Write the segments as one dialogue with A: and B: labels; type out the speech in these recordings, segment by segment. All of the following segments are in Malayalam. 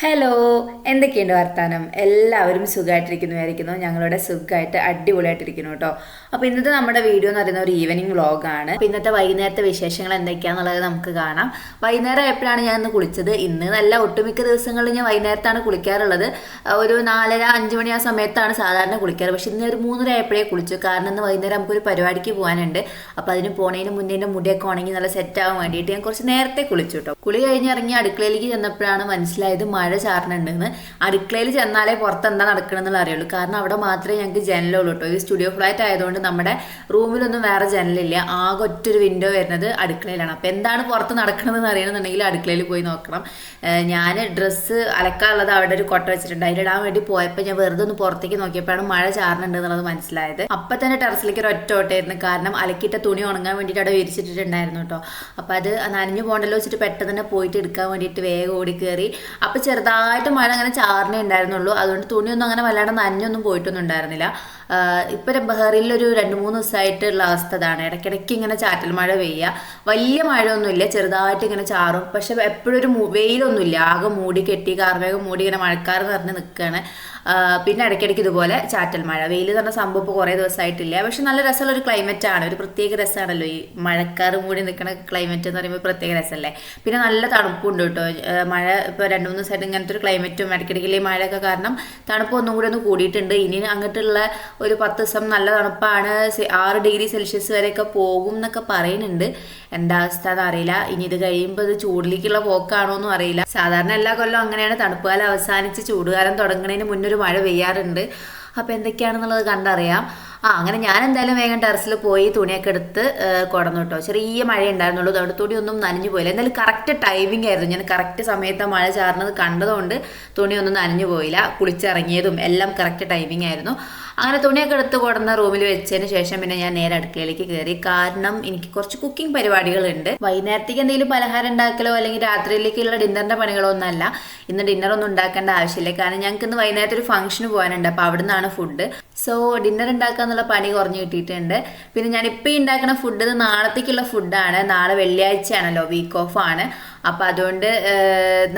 A: ഹലോ എന്തൊക്കെയുണ്ട് വർത്താനം? എല്ലാവരും സുഖമായിട്ടിരിക്കുന്നു ഞങ്ങളുടെ സുഖമായിട്ട് അടിപൊളിയായിട്ടിരിക്കുന്നു കേട്ടോ. അപ്പോൾ ഇന്നത്തെ നമ്മുടെ വീഡിയോ എന്ന് പറയുന്ന ഒരു ഈവനിങ് വ്ളോഗാണ് അപ്പോൾ ഇന്നത്തെ വൈകുന്നേരത്തെ വിശേഷങ്ങൾ എന്തൊക്കെയാണെന്നുള്ളത് നമുക്ക് കാണാം. വൈകുന്നേരം എപ്പോഴാണ് ഞാൻ ഇന്ന് കുളിച്ചത്. ഇന്ന് നല്ല ഒട്ടുമിക്ക ദിവസങ്ങളിൽ ഞാൻ വൈകുന്നേരത്താണ് കുളിക്കാറുള്ളത്. ഒരു നാലര അഞ്ച് മണി ആ സമയത്താണ് സാധാരണ കുളിക്കാറ്. പക്ഷെ ഇന്ന് ഒരു മൂന്നര ആയപ്പോഴേ കുളിച്ചു. കാരണം ഇന്ന് വൈകുന്നേരം നമുക്കൊരു പരിപാടിക്ക് പോകാനുണ്ട്. അപ്പോൾ അതിന് പോണേന് മുന്നേ മുടിയൊക്കെ ഉണങ്ങി നല്ല സെറ്റ് ആവാൻ വേണ്ടിയിട്ട് ഞാൻ കുറച്ച് നേരത്തെ കുളിച്ചു കേട്ടോ. കുളി കഴിഞ്ഞിറങ്ങി അടുക്കളയിലേക്ക് ചെന്നപ്പോഴാണ് മനസ്സിലായത് മഴ ചാറുന്നുണ്ടെന്ന് അടുക്കളയിൽ ചെന്നാലേ പുറത്ത് എന്താ നടക്കണമെന്നുള്ള അറിയുള്ളൂ. കാരണം അവിടെ മാത്രമേ ഞങ്ങൾക്ക് ജനലുള്ളൂ കേട്ടോ ഈ സ്റ്റുഡിയോ ഫ്ലാറ്റ് ആയതുകൊണ്ട് നമ്മുടെ റൂമിലൊന്നും വേറെ ജനലില്ല. ആകെ ഒറ്റൊരു വിൻഡോ വരുന്നത് അടുക്കളയിലാണ്. അപ്പോൾ എന്താണ് പുറത്ത് നടക്കണമെന്ന് അറിയണമെന്നുണ്ടെങ്കിൽ അടുക്കളയിൽ പോയി നോക്കണം. ഞാൻ ഡ്രസ്സ് അലക്കാനുള്ളത് അവിടെ ഒരു കൊട്ട വെച്ചിട്ടുണ്ട്. അതിലിടാൻ വേണ്ടി പോയപ്പോൾ ഞാൻ വെറുതെ ഒന്ന് പുറത്തേക്ക് നോക്കിയപ്പോഴാണ് മഴ ചാറിനുണ്ട് എന്നുള്ളത് മനസ്സിലായത്. അപ്പം തന്നെ ടെറസിലേക്ക് ഒരു ഒറ്റ ഓട്ടായിരുന്നു കാരണം അലക്കിയിട്ട തുണി ഉണങ്ങാൻ വേണ്ടിയിട്ട് അവിടെ വിരിച്ചിട്ടുണ്ടായിരുന്നു കേട്ടോ അപ്പോൾ അത് നനഞ്ഞു പോകണ്ടല്ലോ വെച്ചിട്ട് പെട്ടെന്ന് തന്നെ പോയിട്ട് എടുക്കാൻ വേണ്ടിയിട്ട് വേഗം ഓടി കയറി അപ്പോൾ ചെറുതായിട്ട് മഴ അങ്ങനെ ചാറിനേ ഉണ്ടായിരുന്നുള്ളൂ. അതുകൊണ്ട് തുണിയൊന്നും അങ്ങനെ വല്ലാണ്ട് നനഞ്ഞൊന്നും പോയിട്ടൊന്നും ഉണ്ടായിരുന്നില്ല. ഇപ്പം ബഹറിലൊരു രണ്ട് മൂന്ന് ദിവസമായിട്ടുള്ള അവസ്ഥ ഇതാണ്. ഇടയ്ക്കിടയ്ക്ക് ഇങ്ങനെ ചാറ്റൽ മഴ പെയ്യുക വലിയ മഴയൊന്നുമില്ല ചെറുതായിട്ട് ഇങ്ങനെ ചാറും. പക്ഷെ എപ്പോഴും ഒരു വെയിലൊന്നുമില്ല. ആകെ മൂടി കെട്ടി കാർമേഘം മൂടി ഇങ്ങനെ മഴക്കാർ നിറഞ്ഞ് നിൽക്കുകയാണ്. പിന്നെ ഇടയ്ക്കിടയ്ക്ക് ഇതുപോലെ ചാറ്റൽ മഴ. വെയിൽ തന്നെ സംഭവം ഇപ്പോൾ കുറേ ദിവസമായിട്ടില്ല. പക്ഷെ നല്ല രസമുള്ള ഒരു ക്ലൈമറ്റ് ആണ്. ഒരു പ്രത്യേക രസമാണല്ലോ ഈ മഴക്കാർ മൂടി നിൽക്കുന്ന ക്ലൈമറ്റ് എന്ന് പറയുമ്പോൾ പ്രത്യേക രസമല്ലേ? പിന്നെ നല്ല തണുപ്പുണ്ട് കേട്ടോ. മഴ ഇപ്പോൾ രണ്ട് മൂന്ന് ദിവസമായിട്ട് ഇങ്ങനത്തെ ഒരു ക്ലൈമറ്റും ഇടയ്ക്കിടയ്ക്കിലെ മഴയൊക്കെ കാരണം തണുപ്പ് ഒന്നും കൂടി ഒന്ന് കൂടിയിട്ടുണ്ട്. ഇനി അങ്ങോട്ടുള്ള ഒരു പത്ത് ദിവസം നല്ല തണുപ്പാണ്. ആറ് ഡിഗ്രി സെൽഷ്യസ് വരെയൊക്കെ പോകും എന്നൊക്കെ പറയുന്നുണ്ട്. എന്താ അവസ്ഥ എന്നറിയില്ല ഇനി ഇത് കഴിയുമ്പോൾ ഇത് ചൂടിലേക്കുള്ള പോക്കാണോ എന്നും അറിയില്ല. സാധാരണ എല്ലാ കൊല്ലം അങ്ങനെയാണ് തണുപ്പ് കാലം അവസാനിച്ച് ചൂടുകാലം തുടങ്ങുന്നതിന് മുന്നൊരു മഴ പെയ്യാറുണ്ട്. അപ്പോൾ എന്തൊക്കെയാണെന്നുള്ളത് കണ്ടറിയാം. ആ അങ്ങനെ ഞാൻ എന്തായാലും വേഗം ടെറസിൽ പോയി തുണിയൊക്കെ എടുത്ത് കുടന്നു കേട്ടോ ചെറിയ മഴ ഉണ്ടായിരുന്നുള്ളൂ. അവിടെ തുണി ഒന്നും നനഞ്ഞു പോയില്ല. എന്തായാലും കറക്റ്റ് ടൈമിംഗ് ആയിരുന്നു. ഞാൻ കറക്റ്റ് സമയത്ത് മഴ ചാർന്നത് കണ്ടതുകൊണ്ട് തുണിയൊന്നും നനഞ്ഞു പോയില്ല. കുളിച്ചിറങ്ങിയതും എല്ലാം കറക്റ്റ് ടൈമിംഗ് ആയിരുന്നു. അങ്ങനെ തുണിയൊക്കെ എടുത്ത് കൊടുന്ന റൂമിൽ വെച്ചതിന് ശേഷം പിന്നെ ഞാൻ നേരെ അടുക്കളയിലേക്ക് കയറി കാരണം എനിക്ക് കുറച്ച് കുക്കിംഗ് പരിപാടികളുണ്ട്. വൈകുന്നേരത്തേക്ക് എന്തെങ്കിലും പലഹാരം ഉണ്ടാക്കലോ അല്ലെങ്കിൽ രാത്രിയിലേക്കുള്ള ഡിന്നറിന്റെ പണികളോ ഒന്നല്ല ഇന്ന് ഡിന്നർ ഒന്നും ഉണ്ടാക്കേണ്ട ആവശ്യമില്ല. കാരണം ഞങ്ങൾക്ക് ഇന്ന് വൈകുന്നേരത്തെ ഒരു ഫംഗ്ഷന് പോകാനുണ്ട്. അപ്പോൾ അവിടെ നിന്നാണ് ഫുഡ് സോ ഡിന്നർ ഉണ്ടാക്കാന്നുള്ള പണി കുറഞ്ഞു കിട്ടിയിട്ടുണ്ട്. പിന്നെ ഞാൻ ഇപ്പോൾ ഉണ്ടാക്കുന്ന ഫുഡ് നാളത്തേക്കുള്ള ഫുഡാണ് നാളെ വെള്ളിയാഴ്ചയാണല്ലോ. വീക്ക് ഓഫ് ആണ്. അപ്പം അതുകൊണ്ട്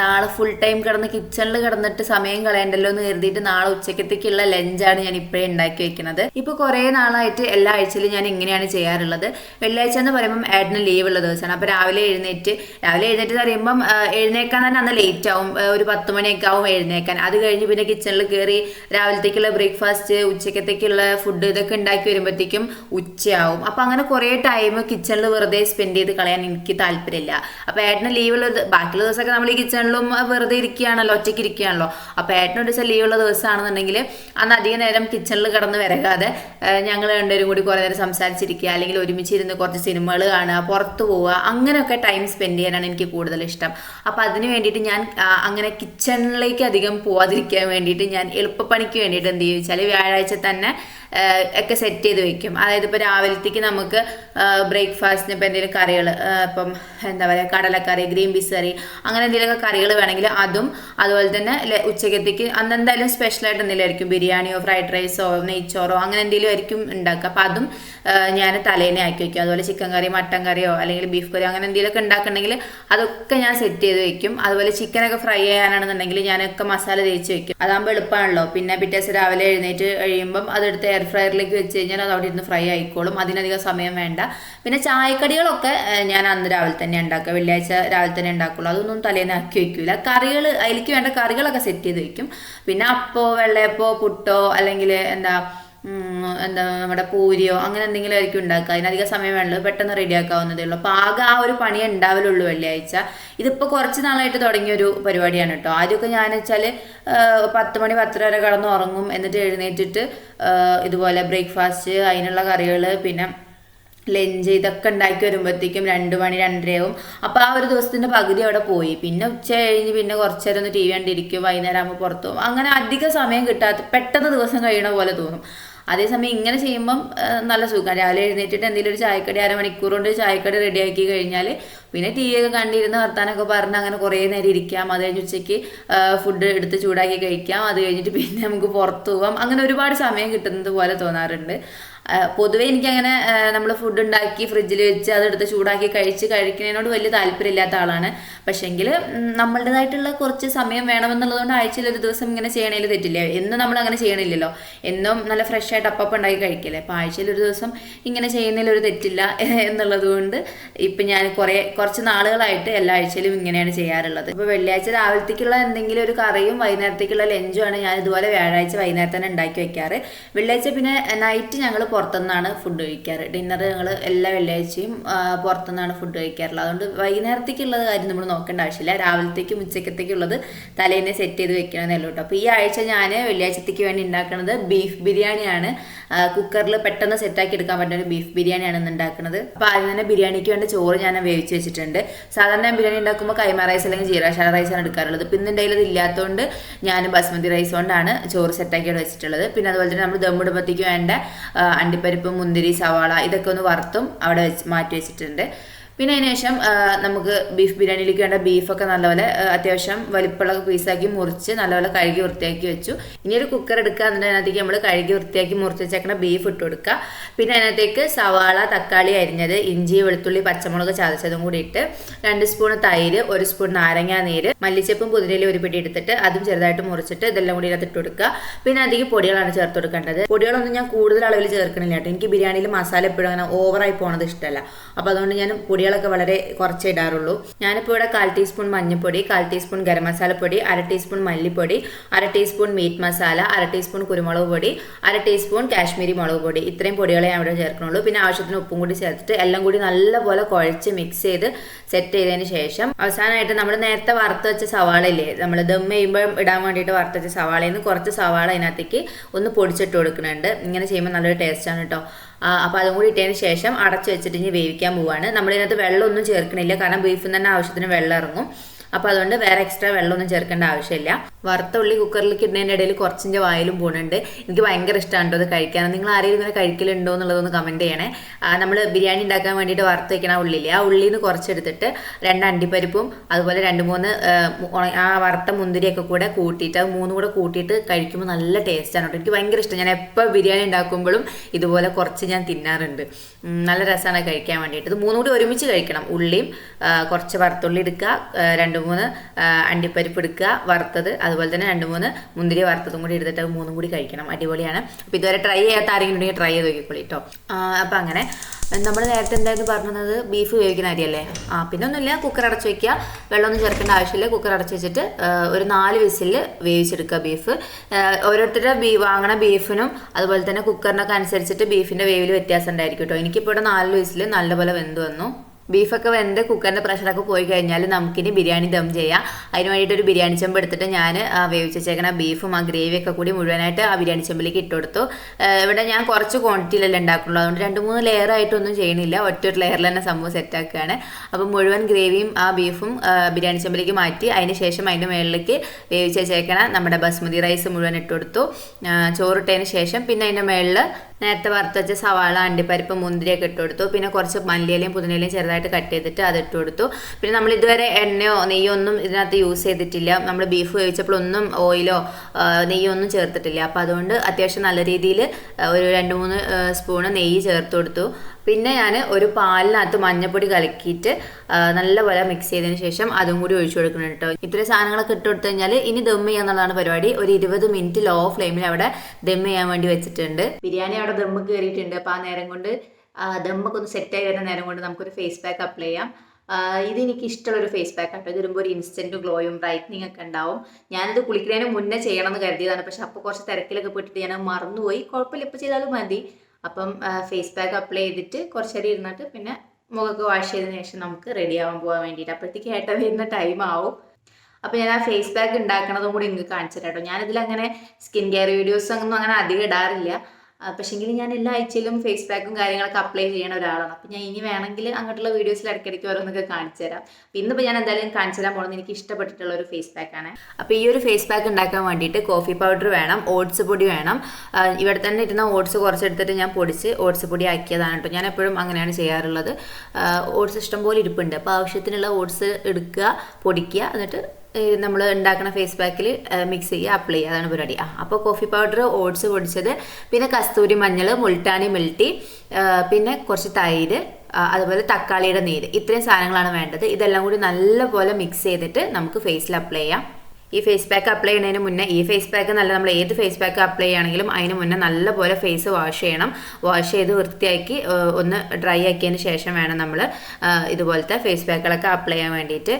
A: നാളെ ഫുൾ ടൈം കിടന്ന് കിച്ചണിൽ കിടന്നിട്ട് സമയം കളയണ്ടല്ലോ എന്ന് കരുതിയിട്ട് നാളെ ഉച്ചക്കത്തേക്കുള്ള ലഞ്ചാണ് ഞാൻ ഇപ്പോഴേ ഉണ്ടാക്കി വെക്കുന്നത് ഇപ്പൊ കുറേ നാളായിട്ട് എല്ലാ ആഴ്ചയിലും ഞാൻ ഇങ്ങനെയാണ് ചെയ്യാറുള്ളത്. വെള്ളിയാഴ്ച എന്ന് പറയുമ്പം ഏട്ടന് ലീവ് ഉള്ള ദിവസമാണ്. അപ്പോൾ രാവിലെ എഴുന്നേറ്റ് രാവിലെ എഴുന്നേറ്റ് എന്ന് പറയുമ്പം എഴുന്നേക്കാൻ തന്നെ അന്ന് ലേറ്റ് ആവും. ഒരു പത്ത് മണിയൊക്കെ ആവും എഴുന്നേക്കാൻ. അത് കഴിഞ്ഞ് പിന്നെ കിച്ചണിൽ കയറി രാവിലത്തേക്കുള്ള ബ്രേക്ക്ഫാസ്റ്റ് ഉച്ചക്കത്തേക്കുള്ള ഫുഡ് ഇതൊക്കെ ഉണ്ടാക്കി വരുമ്പോഴത്തേക്കും ഉച്ചയാവും. അപ്പൊ അങ്ങനെ കുറേ ടൈം കിച്ചണിൽ വെറുതെ സ്പെൻഡ് ചെയ്ത് കളയാൻ എനിക്ക് താല്പര്യമില്ല. അപ്പോൾ ഏട്ടന് ലീവുള്ള ബാക്കിയുള്ള ദിവസമൊക്കെ നമ്മൾ ഈ കിച്ചണിലും വെറുതെ ഇരിക്കുകയാണല്ലോ ഒറ്റയ്ക്ക് ഇരിക്കുകയാണല്ലോ. അപ്പോൾ ഏട്ടനൊരു ദിവസം ലീവുള്ള ദിവസമാണെന്നുണ്ടെങ്കിൽ അന്ന് അധിക നേരം കിച്ചണിൽ കിടന്ന് വരകാതെ ഞങ്ങൾ രണ്ടുപേരും കൂടി കുറേ നേരം സംസാരിച്ചിരിക്കുക അല്ലെങ്കിൽ ഒരുമിച്ചിരുന്ന് കുറച്ച് സിനിമകൾ കാണുക പുറത്ത് പോവുക അങ്ങനെയൊക്കെ ടൈം സ്പെൻഡ് ചെയ്യാനാണ് എനിക്ക് കൂടുതൽ ഇഷ്ടം. അപ്പോൾ അതിന് വേണ്ടിയിട്ട് ഞാൻ അങ്ങനെ കിച്ചണിലേക്ക് അധികം പോവാതിരിക്കാൻ വേണ്ടിയിട്ട് ഞാൻ എളുപ്പപ്പണിക്ക് വേണ്ടിയിട്ട് എന്ത് ചെയ്യുക വെച്ചാൽ വ്യാഴാഴ്ച തന്നെ ഒക്കെ സെറ്റ് ചെയ്ത് വെക്കും. അതായത് ഇപ്പോൾ രാവിലത്തേക്ക് നമുക്ക് ബ്രേക്ക്ഫാസ്റ്റിന് ഇപ്പോൾ എന്തെങ്കിലും കറികൾ ഇപ്പം എന്താ പറയുക കടലക്കറി ഗ്രീൻ പീസ് കറി അങ്ങനെ എന്തെങ്കിലുമൊക്കെ കറികൾ വേണമെങ്കിൽ അതും അതുപോലെ തന്നെ ഉച്ചക്കത്തേക്ക് അന്ന് എന്തായാലും സ്പെഷ്യലായിട്ട് എന്തെങ്കിലും ആയിരിക്കും. ബിരിയാണിയോ ഫ്രൈഡ് റൈസോ നെയ്ച്ചോറോ അങ്ങനെ എന്തെങ്കിലും ആയിരിക്കും ഉണ്ടാക്കുക. അപ്പം അതും ഞാൻ തലേനെ ആക്കി വയ്ക്കും അതുപോലെ ചിക്കൻ കറി മട്ടൻ കറിയോ അല്ലെങ്കിൽ ബീഫ് കറിയോ അങ്ങനെ എന്തെങ്കിലുമൊക്കെ ഉണ്ടാക്കുന്നുണ്ടെങ്കിൽ അതൊക്കെ ഞാൻ സെറ്റ് ചെയ്ത് വെക്കും. അതുപോലെ ചിക്കനൊക്കെ ഫ്രൈ ചെയ്യാനാണെന്നുണ്ടെങ്കിൽ ഞാനൊക്കെ മസാല തേച്ച് വെക്കും. അതാകുമ്പോൾ എളുപ്പമാണല്ലോ. പിന്നെ പിറ്റേ ദിവസം രാവിലെ എഴുന്നേറ്റ് കഴിയുമ്പം അതെടുത്ത് എയർ ഫ്രയറിലേക്ക് വെച്ച് കഴിഞ്ഞാൽ അത് അവിടെ ഇരുന്ന് ഫ്രൈ ആയിക്കോളും. അതിനധികം സമയം വേണ്ട. പിന്നെ ചായക്കടികളൊക്കെ ഞാൻ അന്ന് രാവിലെ തന്നെ ഉണ്ടാക്കുക. വെള്ളിയാഴ്ച രാവിലെ തന്നെ ഉണ്ടാക്കുള്ളൂ. അതൊന്നും തലേന്ന് ആക്കി വയ്ക്കില്ല കറികൾ അതിലേക്ക് വേണ്ട കറികളൊക്കെ സെറ്റ് ചെയ്ത് വയ്ക്കും പിന്നെ അപ്പോ വെള്ളയപ്പോ പുട്ടോ അല്ലെങ്കിൽ എന്താ എന്താ നമ്മുടെ പൂരിയോ അങ്ങനെ എന്തെങ്കിലും ആയിരിക്കും ഉണ്ടാക്കുക. അതിനധികം സമയം വേണമല്ലോ പെട്ടെന്ന് റെഡി ആക്കാവുന്നതേ ഉള്ളൂ. അപ്പോൾ ആകെ ആ ഒരു പണി ഉണ്ടാവലുള്ളൂ വെള്ളിയാഴ്ച. ഇതിപ്പോൾ കുറച്ച് നാളായിട്ട് തുടങ്ങിയ ഒരു പരിപാടിയാണ് കേട്ടോ. ആദ്യമൊക്കെ ഞാൻ വെച്ചാൽ പത്ത് മണി പത്തര വരെ കിടന്ന് ഉറങ്ങും. എന്നിട്ട് എഴുന്നേറ്റിട്ട് ഇതുപോലെ ബ്രേക്ക്ഫാസ്റ്റ് അതിനുള്ള കറികൾ പിന്നെ ലഞ്ച് ഇതൊക്കെ ഉണ്ടാക്കി വരുമ്പോഴത്തേക്കും രണ്ട് മണി രണ്ടരയാവും. അപ്പോൾ ആ ഒരു ദിവസത്തിന്റെ പകുതി അവിടെ പോയി. പിന്നെ ഉച്ച കഴിഞ്ഞ് പിന്നെ കുറച്ച് നേരം ഒന്ന് ടി വി കണ്ടിരിക്കും. വൈകുന്നേരം ആകുമ്പോൾ പുറത്തു പോകും. അങ്ങനെ അധിക സമയം കിട്ടാത്ത പെട്ടെന്ന് ദിവസം കഴിയണ പോലെ തോന്നും. അതേസമയം ഇങ്ങനെ ചെയ്യുമ്പം നല്ല സുഖം. രാവിലെ എഴുന്നേറ്റിട്ട് എന്തെങ്കിലും ഒരു ചായക്കടി അരമണിക്കൂർ കൊണ്ട് ചായക്കടി റെഡിയാക്കി കഴിഞ്ഞാൽ പിന്നെ ടി വി ഒക്കെ കണ്ടിരുന്ന് വർത്താനൊക്കെ പറഞ്ഞ് അങ്ങനെ കുറേ നേരം ഇരിക്കാം. അത് കഴിഞ്ഞ് ഉച്ചയ്ക്ക് ഫുഡ് എടുത്ത് ചൂടാക്കി കഴിക്കാം. അത് കഴിഞ്ഞിട്ട് പിന്നെ നമുക്ക് പുറത്തു പോവാം. അങ്ങനെ ഒരുപാട് സമയം കിട്ടുന്നത് പോലെ തോന്നാറുണ്ട്. പൊതുവേ എനിക്കങ്ങനെ നമ്മൾ ഫുഡ് ഉണ്ടാക്കി ഫ്രിഡ്ജിൽ വെച്ച് അതെടുത്ത് ചൂടാക്കി കഴിച്ച് കഴിക്കുന്നതിനോട് വലിയ താല്പര്യമില്ലാത്ത ആളാണ്. പക്ഷേങ്കിൽ നമ്മളുടേതായിട്ടുള്ള കുറച്ച് സമയം വേണമെന്നുള്ളതുകൊണ്ട് ആഴ്ചയിൽ ഒരു ദിവസം ഇങ്ങനെ ചെയ്യണേൽ തെറ്റില്ല. എന്നും നമ്മൾ അങ്ങനെ ചെയ്യണില്ലല്ലോ. എന്നും നല്ല ഫ്രഷ് ആയിട്ട് അപ്പം ഉണ്ടാക്കി കഴിക്കില്ലേ. അപ്പോൾ ആഴ്ചയിൽ ഒരു ദിവസം ഇങ്ങനെ ചെയ്യുന്നതിൽ ഒരു തെറ്റില്ല എന്നുള്ളത് കൊണ്ട് ഇപ്പം ഞാൻ കുറേ കുറച്ച് നാളുകളായിട്ട് എല്ലാ ആഴ്ചയിലും ഇങ്ങനെയാണ് ചെയ്യാറുള്ളത്. ഇപ്പോൾ വെള്ളിയാഴ്ച രാവിലത്തേക്കുള്ള എന്തെങ്കിലും ഒരു കറിയും വൈകുന്നേരത്തേക്കുള്ള ലഞ്ചുമാണ് ഞാൻ ഇതുപോലെ വ്യാഴാഴ്ച വൈകുന്നേരം തന്നെ ഉണ്ടാക്കി വെക്കാറ്. വെള്ളിയാഴ്ച പിന്നെ നൈറ്റ് ഞങ്ങൾ പുറത്തുനിന്നാണ് ഫുഡ് കഴിക്കാറ്. ഡിന്നർ ഞങ്ങൾ എല്ലാ വെള്ളിയാഴ്ചയും പുറത്തുനിന്നാണ് ഫുഡ് കഴിക്കാറുള്ളത്. അതുകൊണ്ട് വൈകുന്നേരത്തേക്കുള്ളത് കാര്യം നമ്മൾ നോക്കേണ്ട ആവശ്യമില്ല. രാവിലത്തേക്കും ഉച്ചക്കത്തേക്കുള്ളത് തലേന്നെ സെറ്റ് ചെയ്ത് വെക്കണമെന്നേ ഉള്ളൂ കേട്ടോ. അപ്പോൾ ഈ ആഴ്ച ഞാൻ വെള്ളിയാഴ്ചത്തേക്ക് വേണ്ടി ഉണ്ടാക്കുന്നത് ബീഫ് ബിരിയാണിയാണ്. കുക്കറിൽ പെട്ടെന്ന് സെറ്റാക്കി എടുക്കാൻ പറ്റുന്ന ഒരു ബീഫ് ബിരിയാണിയാണ് ഇന്ന് ഉണ്ടാക്കുന്നത്. അപ്പോൾ ആദ്യം തന്നെ ബിരിയാണിക്ക് വേണ്ട ചോറ് ഞാൻ വേവിച്ച് വെച്ചിട്ടുണ്ട്. സാധാരണ ബിരിയാണി ഉണ്ടാക്കുമ്പോൾ കൈമ റൈസ് അല്ലെങ്കിൽ ജീരാശാല റൈസാണ് എടുക്കാറുള്ളത്. പിന്നെ എന്റെ അത് ഇല്ലാത്തതുകൊണ്ട് ഞാൻ ബസ്മതി റൈസ് കൊണ്ടാണ് ചോറ് സെറ്റാക്കി വെച്ചിട്ടുള്ളത്. പിന്നെ അതുപോലെ തന്നെ നമ്മൾ ദമ്മിടുമ്പത്തേക്ക് വേണ്ട അണ്ടിപ്പരിപ്പ് മുന്തിരി സവാള ഇതൊക്കെ ഒന്ന് വറുത്തും അവിടെ വെച്ച് മാറ്റി വെച്ചിട്ടുണ്ട്. പിന്നെ അതിന് ശേഷം നമുക്ക് ബീഫ് ബിരിയാണിയിലേക്ക് വേണ്ട ബീഫൊക്കെ നല്ലപോലെ അത്യാവശ്യം വലിപ്പമുള്ള പീസാക്കി മുറിച്ച് നല്ലപോലെ കഴുകി വൃത്തിയാക്കി വെച്ചു. ഇനി ഒരു കുക്കർ എടുക്കുക എന്നിട്ട് അതിനകത്തേക്ക് നമ്മൾ കഴുകി വൃത്തിയാക്കി മുറിച്ച് വെച്ചേക്കണ ബീഫ് ഇട്ട് കൊടുക്കുക പിന്നെ അതിനകത്തേക്ക് സവാള തക്കാളി അരിഞ്ഞത് ഇഞ്ചി വെളുത്തുള്ളി പച്ചമുളക് ചതച്ചതും കൂടി ഇട്ട് രണ്ട് സ്പൂൺ തൈര് ഒരു സ്പൂൺ നാരങ്ങാ നീര് മല്ലിച്ചപ്പും പുതിനയിലും ഒരു പിടി എടുത്തിട്ട് അതും ചെറുതായിട്ട് മുറിച്ചിട്ട് ഇതെല്ലാം കൂടി അതിനകത്ത് ഇട്ട് കൊടുക്കുക. പിന്നെ അതിലേക്ക് പൊടികളാണ് ചേർത്ത് കൊടുക്കേണ്ടത്. പൊടികളൊന്നും ഞാൻ കൂടുതൽ അളവിൽ ചേർക്കണില്ല കേട്ടോ. എനിക്ക് ബിരിയാണിയിൽ മസാല എപ്പോഴും അങ്ങനെ ഓവറായി പോണത് ഇഷ്ടമല്ല. അപ്പോൾ അതുകൊണ്ട് ഞാൻ പൊടികളൊക്കെ വളരെ കുറച്ചേ ഇടാറുള്ളൂ. ഞാനിപ്പോൾ ഇവിടെ കാൽ ടീസ്പൂൺ മഞ്ഞൾപ്പൊടി കാൽ ടീസ്പൂൺ ഗരം മസാലപ്പൊടി അര ടീസ്പൂൺ മല്ലിപ്പൊടി അര ടീസ്പൂൺ മീറ്റ് മസാല അര ടീസ്പൂൺ കുരുമുളക് പൊടി അര ടീസ്പൂൺ കാശ്മീരി മുളക് പൊടി. ഇത്രയും പൊടികളെ ഞാൻ ഇവിടെ ചേർക്കണുള്ളൂ പിന്നെ ആവശ്യത്തിന് ഉപ്പും കൂടി ചേർത്തിട്ട് എല്ലാം കൂടി നല്ലപോലെ കുഴച്ച് മിക്സ് ചെയ്ത് സെറ്റ് ചെയ്തതിന് ശേഷം അവസാനമായിട്ട് നമ്മൾ നേരത്തെ വറുത്ത് വെച്ച സവാള ഇല്ലേ? നമ്മൾ ദം ചെയ്യുമ്പോൾ ഇടാൻ വേണ്ടിയിട്ട് വറുത്ത് വെച്ച സവാളയിൽ നിന്ന് കുറച്ച് സവാള അതിനകത്തേക്ക് ഒന്ന് പൊടിച്ചിട്ട് കൊടുക്കുന്നുണ്ട്. ഇങ്ങനെ ചെയ്യുമ്പോൾ നല്ലൊരു ടേസ്റ്റാണ് കേട്ടോ അപ്പോൾ അതും കൂടി ഇട്ടതിന് ശേഷം അടച്ചു വെച്ചിട്ട് ഇനി വേവിക്കാൻ പോവാണ്. നമ്മളിതിനകത്ത് വെള്ളമൊന്നും ചേർക്കണില്ല. കാരണം ബീഫിൽ തന്നെ ആവശ്യത്തിന് വെള്ളം ഇറങ്ങും. അപ്പോൾ അതുകൊണ്ട് വേറെ എക്സ്ട്രാ വെള്ളമൊന്നും ചേർക്കേണ്ട ആവശ്യമില്ല. വറുത്ത ഉള്ളി കുക്കറിലേക്ക് ഇടുന്നതിന്റെ ഇടയിൽ കുറച്ചിന്റെ വായിലും പോകുന്നുണ്ട് എനിക്ക് ഭയങ്കര ഇഷ്ടമാണ് അത് കഴിക്കാൻ. നിങ്ങൾ ആരെങ്കിലും ഇങ്ങനെ കഴിക്കലുണ്ടോ എന്നുള്ളതൊന്ന് കമന്റ് ചെയ്യണേ. നമ്മൾ ബിരിയാണി ഉണ്ടാക്കാൻ വേണ്ടിയിട്ട് വറുത്ത് വെക്കണ ആ ഉള്ളില്ലേ? ആ ഉള്ളിൽ നിന്ന് കുറച്ചെടുത്തിട്ട് രണ്ട് അണ്ടിപ്പരിപ്പും അതുപോലെ രണ്ട് മൂന്ന് ആ, വറുത്ത മുന്തിരിയൊക്കെ കൂടെ കൂട്ടിയിട്ട് അത് മൂന്നും കൂടെ കൂട്ടിയിട്ട് കഴിക്കുമ്പോൾ നല്ല ടേസ്റ്റാണ് കേട്ടോ എനിക്ക് ഭയങ്കര ഇഷ്ടം. ഞാൻ എപ്പോൾ ബിരിയാണി ഉണ്ടാക്കുമ്പോഴും ഇതുപോലെ കുറച്ച് ഞാൻ തിന്നാറുണ്ട്. നല്ല രസമാണ് കഴിക്കാൻ വേണ്ടിയിട്ട്. ഇത് മൂന്നും കൂടി ഒരുമിച്ച് കഴിക്കണം. ഉള്ളിയും കുറച്ച് വറുത്തുള്ളി എടുക്കുക ആ, രണ്ട് മൂന്ന് അണ്ടിപ്പരിപ്പ് എടുക്കുക വറുത്തത് അതുപോലെ തന്നെ രണ്ട് മൂന്ന് മുന്തിരി വറുത്തതും കൂടി എടുത്തിട്ട് അത് മൂന്നും കൂടി കഴിക്കണം. അടിപൊളിയാണ്. അപ്പോൾ ഇതുവരെ ട്രൈ ചെയ്യാത്ത ആരെങ്കിലും ഉണ്ടെങ്കിൽ ട്രൈ ചെയ്ത് നോക്കിക്കോളി കേട്ടോ അപ്പം അങ്ങനെ നമ്മൾ നേരത്തെ എന്തായിരുന്നു പറഞ്ഞത്? ബീഫ് വേവിക്കുന്ന അരിയല്ലേ? ആ പിന്നെ ഒന്നുമില്ല കുക്കർ അടച്ച് വെക്കുക. വെള്ളമൊന്നും ചേർക്കേണ്ട ആവശ്യമില്ല. കുക്കർ അടച്ച് വെച്ചിട്ട് ഒരു നാല് വിസിൽ വേവിച്ചെടുക്കുക ബീഫ് ഓരോരുത്തരുടെ ബീ വാങ്ങണ ബീഫിനും അതുപോലെ തന്നെ കുക്കറിനൊക്കെ അനുസരിച്ചിട്ട് ബീഫിന്റെ വേവിൽ വ്യത്യാസം ഉണ്ടായിരിക്കും കേട്ടോ എനിക്കിപ്പോൾ ഇവിടെ നാല് വിസിൽ നല്ലപോലെ വെന്ത് വന്നു. ബീഫൊക്കെ വെന്ത് കുക്കറിന്റെ പ്രഷറൊക്കെ പോയി കഴിഞ്ഞാൽ നമുക്കിനി ബിരിയാണി ദം ചെയ്യാം. അതിന് വേണ്ടിയിട്ട് ഒരു ബിരിയാണി ചെമ്പ് എടുത്തിട്ട് ഞാൻ വേവിച്ചേക്കണ വെച്ചേക്കണ ബീഫും ആ ഗ്രേവിയൊക്കെ കൂടി മുഴുവനായിട്ട് ആ ബിരിയാണി ചെമ്പിലേക്ക് ഇട്ട് കൊടുത്തു. ഇവിടെ ഞാൻ കുറച്ച് ക്വാണ്ടിറ്റിയിലല്ലേ ഉണ്ടാക്കുള്ളൂ. അതുകൊണ്ട് രണ്ട് മൂന്ന് ലെയർ ആയിട്ടൊന്നും ചെയ്യണില്ല. ഒറ്റ ഒരു ലെയറിൽ തന്നെ സംഭവം സെറ്റാക്കുകയാണ് അപ്പം മുഴുവൻ ഗ്രേവിയും ആ ബീഫും ബിരിയാണി ചെമ്പിലേക്ക് മാറ്റി അതിന് ശേഷം അതിന്റെ മുകളിലേക്ക് വേവിച്ചേക്കണം വെച്ചേക്കണ നമ്മുടെ ബസ്മതി റൈസ് മുഴുവൻ ഇട്ട് കൊടുത്തു. ചോറിട്ടതിന് ശേഷം പിന്നെ അതിന്റെ മുകളിൽ നേരത്തെ വറുത്ത് വെച്ച സവാള അണ്ടിപ്പരിപ്പ് മുന്തിരിയൊക്കെ ഇട്ട് കൊടുത്തു. പിന്നെ കുറച്ച് മല്ലിയിലയും പുതിനയിലയും ചെറുതായിട്ട് കട്ട് ചെയ്തിട്ട് അത് ഇട്ട് കൊടുത്തു. പിന്നെ നമ്മൾ ഇതുവരെ എണ്ണയോ നെയ്യോ ഒന്നും ഇതിനകത്ത് യൂസ് ചെയ്തിട്ടില്ല. നമ്മൾ ബീഫ് വേവിച്ചപ്പോഴൊന്നും ഓയിലോ നെയ്യോ ഒന്നും ചേർത്തിട്ടില്ല. അപ്പോൾ അതുകൊണ്ട് അത്യാവശ്യം നല്ല രീതിയിൽ ഒരു രണ്ട് മൂന്ന് സ്പൂണ് നെയ്യ് ചേർത്ത് കൊടുത്തു. പിന്നെ ഞാൻ ഒരു പാലിനകത്ത് മഞ്ഞപ്പൊടി കലക്കിയിട്ട് നല്ലപോലെ മിക്സ് ചെയ്തതിന് ശേഷം അതും കൂടി ഒഴിച്ചു കൊടുക്കുന്നുണ്ട് കേട്ടോ. ഇത്രയും സാധനങ്ങളൊക്കെ ഇട്ട് കൊടുത്തു കഴിഞ്ഞാൽ ഇനി ദം ചെയ്യാന്നുള്ളതാണ് പരിപാടി. ഒരു ഇരുപത് മിനിറ്റ് ലോ ഫ്ലെയിമിൽ അവിടെ ദം ചെയ്യാൻ വേണ്ടി വെച്ചിട്ടുണ്ട്. ബിരിയാണി അവിടെ ദമ്മ് കയറിയിട്ടുണ്ട് അപ്പോൾ ആ നേരം കൊണ്ട് ദമ്മൊക്കെ ഒന്ന് സെറ്റായി വരുന്ന നേരം കൊണ്ട് നമുക്കൊരു ഫേസ് പാക്ക് അപ്ലൈ ചെയ്യാം. ഇത് എനിക്ക് ഇഷ്ടമുള്ള ഒരു ഫേസ് പാക്ക് ആട്ടോ. ഇത് വരുമ്പോൾ ഒരു ഇൻസ്റ്റന്റ് ഗ്ലോയും ബ്രൈറ്റനിങ് ഒക്കെ ഉണ്ടാവും. ഞാനിത് കുളിക്കുന്നതിന് മുന്നേ ചെയ്യണം എന്ന് കരുതിയതാണ്. പക്ഷെ അപ്പോൾ കുറച്ച് തിരക്കിലൊക്കെ പെട്ടിട്ട് ഞാൻ മറന്നുപോയി. കുഴപ്പമില്ല. ഇപ്പോൾ ചെയ്താലും മതി. അപ്പം ഫേസ് പാക്ക് അപ്ലൈ ചെയ്തിട്ട് കുറച്ച് നേരം ഇരുന്നിട്ട് പിന്നെ മുഖമൊക്കെ വാഷ് ചെയ്തതിന് ശേഷം നമുക്ക് റെഡി ആവാൻ പോകാൻ വേണ്ടിയിട്ട്. അപ്പോഴത്തേക്ക് ഏട്ട വരുന്ന ടൈം ആവും. അപ്പോൾ ഞാൻ ആ ഫേസ് പാക്ക് ഉണ്ടാക്കണതും കൂടി നിങ്ങൾക്ക് കാണിച്ചു തരാം ഞാനിതിൽ അങ്ങനെ സ്കിൻ കെയർ വീഡിയോസ് ഒന്നും അങ്ങനെ അധികം ഇടാറില്ല. പക്ഷേങ്കിൽ ഞാൻ എല്ലാ ആഴ്ചയിലും ഫേസ് പാക്കും കാര്യങ്ങളൊക്കെ അപ്ലൈ ചെയ്യുന്ന ഒരാളാണ്. അപ്പം ഞാൻ ഇനി വേണമെങ്കിൽ അങ്ങോട്ടുള്ള വീഡിയോസിൽ ഇടയ്ക്കിടയ്ക്ക് ഓരോന്നൊക്കെ കാണിച്ചു തരാം. അപ്പം ഇന്നിപ്പോൾ ഞാൻ എന്തായാലും കാണിച്ചു തരാൻ പോകുന്നത് എനിക്ക് ഇഷ്ടപ്പെട്ടിട്ടുള്ള ഒരു ഫേസ് പാക്കാണ് അപ്പോൾ ഈ ഒരു ഫേസ് പാക്ക് ഉണ്ടാക്കാൻ വേണ്ടിയിട്ട് കോഫി പൗഡർ വേണം ഓട്സ് പൊടി വേണം. ഇവിടെ തന്നെ ഇരുന്ന ഓട്സ് കുറച്ചെടുത്തിട്ട് ഞാൻ പൊടിച്ച് ഓട്സ് പൊടി ആക്കിയതാണ് കേട്ടോ. ഞാൻ എപ്പോഴും അങ്ങനെയാണ് ചെയ്യാറുള്ളത്. ഓട്സ് ഇഷ്ടംപോലെ ഇരിപ്പുണ്ട്. അപ്പോൾ ആവശ്യത്തിനുള്ള ഓട്സ് എടുക്കുക പൊടിക്കുക എന്നിട്ട് നമ്മൾ ഉണ്ടാക്കുന്ന ഫേസ് പാക്കിൽ മിക്സ് ചെയ്യുക അപ്ലൈ ചെയ്യുക അതാണ് പരിപാടി. ആ അപ്പോൾ കോഫി പൗഡർ ഓട്സ് പൊടിച്ചത് പിന്നെ കസ്തൂരി മഞ്ഞൾ മുൾട്ടാണി മിൽട്ടി പിന്നെ കുറച്ച് തൈര് അതുപോലെ തക്കാളിയുടെ നീര്. ഇത്രയും സാധനങ്ങളാണ് വേണ്ടത്. ഇതെല്ലാം കൂടി നല്ലപോലെ മിക്സ് ചെയ്തിട്ട് നമുക്ക് ഫേസിൽ അപ്ലൈ ചെയ്യാം. ഈ ഫേസ് പാക്ക് അപ്ലൈ ചെയ്യുന്നതിന് മുന്നേ ഈ ഫേസ് പാക്ക് നല്ല നമ്മൾ ഏത് ഫേസ് പാക്ക് അപ്ലൈ ചെയ്യുകയാണെങ്കിലും അതിന് മുന്നേ നല്ലപോലെ ഫേസ് വാഷ് ചെയ്യണം. വാഷ് ചെയ്ത് വൃത്തിയാക്കി ഒന്ന് ഡ്രൈ ആക്കിയതിന് ശേഷം വേണം നമ്മൾ ഇതുപോലത്തെ ഫേസ് പാക്കുകളൊക്കെ അപ്ലൈ ചെയ്യാൻ വേണ്ടിയിട്ട്.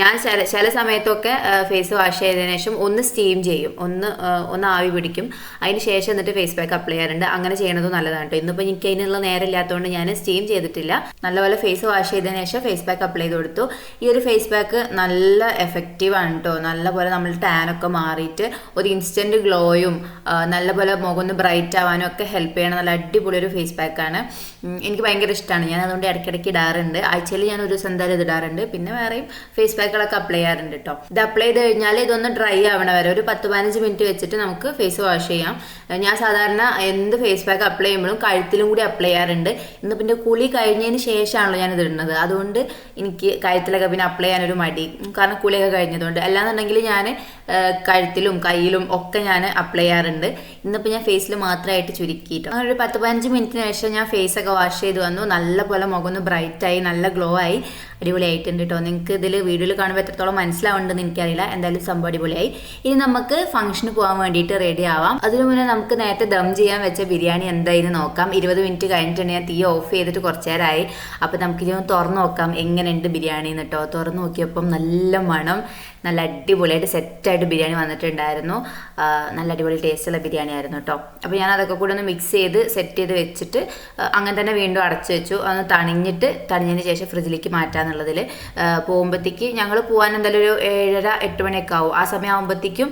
A: ഞാൻ ചില ചില സമയത്തൊക്കെ ഫേസ് വാഷ് ചെയ്തതിന് ശേഷം ഒന്ന് സ്റ്റീം ചെയ്യും. ഒന്ന് ഒന്ന് ആവി പിടിക്കും. അതിന് ശേഷം എന്നിട്ട് ഫേസ് പാക്ക് അപ്ലൈ ചെയ്യാറുണ്ട്. അങ്ങനെ ചെയ്യണതും നല്ലതാണ് കേട്ടോ. ഇന്നിപ്പോൾ എനിക്ക് അതിനുള്ള നേരം ഇല്ലാത്തതുകൊണ്ട് ഞാൻ സ്റ്റീം ചെയ്തിട്ടില്ല. നല്ലപോലെ ഫേസ് വാഷ് ചെയ്തതിന് ശേഷം ഫേസ് പാക്ക് അപ്ലൈ ചെയ്ത് കൊടുത്തു. ഈ ഒരു ഫേസ് പാക്ക് നല്ല എഫക്റ്റീവ് ആണ് കേട്ടോ. നല്ലപോലെ നമ്മൾ ടാനൊക്കെ മാറിയിട്ട് ഒരു ഇൻസ്റ്റന്റ് ഗ്ലോയും നല്ലപോലെ മുഖം ഒന്ന് ബ്രൈറ്റ് ആവാനും ഒക്കെ ഹെൽപ്പ് ചെയ്യണ നല്ല അടിപൊളി ഒരു ഫേസ് പാക്കാണ് എനിക്ക് ഭയങ്കര ഇഷ്ടമാണ് ഞാൻ അതുകൊണ്ട് ഇടയ്ക്കിടയ്ക്ക് ഇടാറുണ്ട്. ആഴ്ചയിൽ ഞാൻ ഒരു ദിവസം എന്തായാലും ഇടാറുണ്ട്. പിന്നെ വേറെയും ഫേസ് പാക്കുകളൊക്കെ അപ്ലൈ ചെയ്യാറുണ്ട് കേട്ടോ ഇത് അപ്ലൈ ചെയ്ത് കഴിഞ്ഞാൽ ഇതൊന്ന് ഡ്രൈ ആവണ വരെ ഒരു പത്ത് പതിനഞ്ച് മിനിറ്റ് വെച്ചിട്ട് നമുക്ക് ഫേസ് വാഷ് ചെയ്യാം. ഞാൻ സാധാരണ എന്ത് ഫേസ് പാക്ക് അപ്ലൈ ചെയ്യുമ്പോഴും കഴുത്തിലും കൂടി അപ്ലൈ ചെയ്യാറുണ്ട്. ഇന്ന് പിന്നെ കുളി കഴിഞ്ഞതിന് ശേഷമാണല്ലോ ഞാൻ ഇടുന്നത്. അതുകൊണ്ട് എനിക്ക് കഴുത്തിലൊക്കെ പിന്നെ അപ്ലൈ ചെയ്യാനൊരു മടി. കാരണം കുളിയൊക്കെ കഴിഞ്ഞതുകൊണ്ട്. അല്ലാന്നുണ്ടെങ്കിൽ ഞാൻ കഴുത്തിലും കയ്യിലും ഒക്കെ ഞാൻ അപ്ലൈ ചെയ്യാറുണ്ട്. ഇന്നിപ്പോൾ ഞാൻ ഫേസിൽ മാത്രമായിട്ട് ചുരുക്കിയിട്ട്. അങ്ങനെ ഒരു പത്ത് പതിനഞ്ച് മിനിറ്റിന് ശേഷം ഞാൻ ഫേസ് ഒക്കെ വാഷ് ചെയ്ത് വന്നു. നല്ല പോലെ മുഖം ഒന്ന് ബ്രൈറ്റായി നല്ല ഗ്ലോ ആയി. അടിപൊളിയായിട്ടുണ്ട് കേട്ടോ നിങ്ങൾക്ക് ഇതിൽ വീഡിയോയിൽ കാണുമ്പോൾ എത്രത്തോളം മനസ്സിലാവുന്നുണ്ടെന്ന് എനിക്കറിയില്ല. എന്തായാലും സംഭവം അടിപൊളിയായി. ഇനി നമുക്ക് ഫംഗ്ഷന് പോകാൻ വേണ്ടിയിട്ട് റെഡി ആവാം. അതിനു മുന്നേ നമുക്ക് നേരത്തെ ദം ചെയ്യാൻ വെച്ച ബിരിയാണി എന്തായിരുന്നു നോക്കാം. ഇരുപത് മിനിറ്റ് കഴിഞ്ഞിട്ടുണ്ട് ഞാൻ തീ ഓഫ് ചെയ്തിട്ട് കുറച്ച് നേരമായി അപ്പോൾ നമുക്കിത് തുറന്നു തുറന്ന് നോക്കാം. എങ്ങനെയുണ്ട് ബിരിയാണി എന്ന് കേട്ടോ തുറന്ന് നോക്കിയപ്പം നല്ല മണം. നല്ല അടിപൊളിയായിട്ട് സെറ്റായിട്ട് ബിരിയാണി വന്നിട്ടുണ്ടായിരുന്നു. നല്ല അടിപൊളി ടേസ്റ്റുള്ള ബിരിയാണി ആയിരുന്നു കേട്ടോ അപ്പോൾ ഞാൻ അതൊക്കെ കൂടെ ഒന്ന് മിക്സ് ചെയ്ത് സെറ്റ് ചെയ്ത് വെച്ചിട്ട് അങ്ങനെ തന്നെ വീണ്ടും അടച്ചു വെച്ചു. അതൊന്ന് തണിഞ്ഞിട്ട് തണിഞ്ഞതിന് ശേഷം ഫ്രിഡ്ജിലേക്ക് മാറ്റാന്നുള്ളതിൽ പോകുമ്പോഴത്തേക്ക് ഞങ്ങൾ പോകാൻ എന്തായാലും ഒരു ഏഴര എട്ട് മണിയൊക്കെ ആവും. ആ സമയം ആകുമ്പോഴത്തേക്കും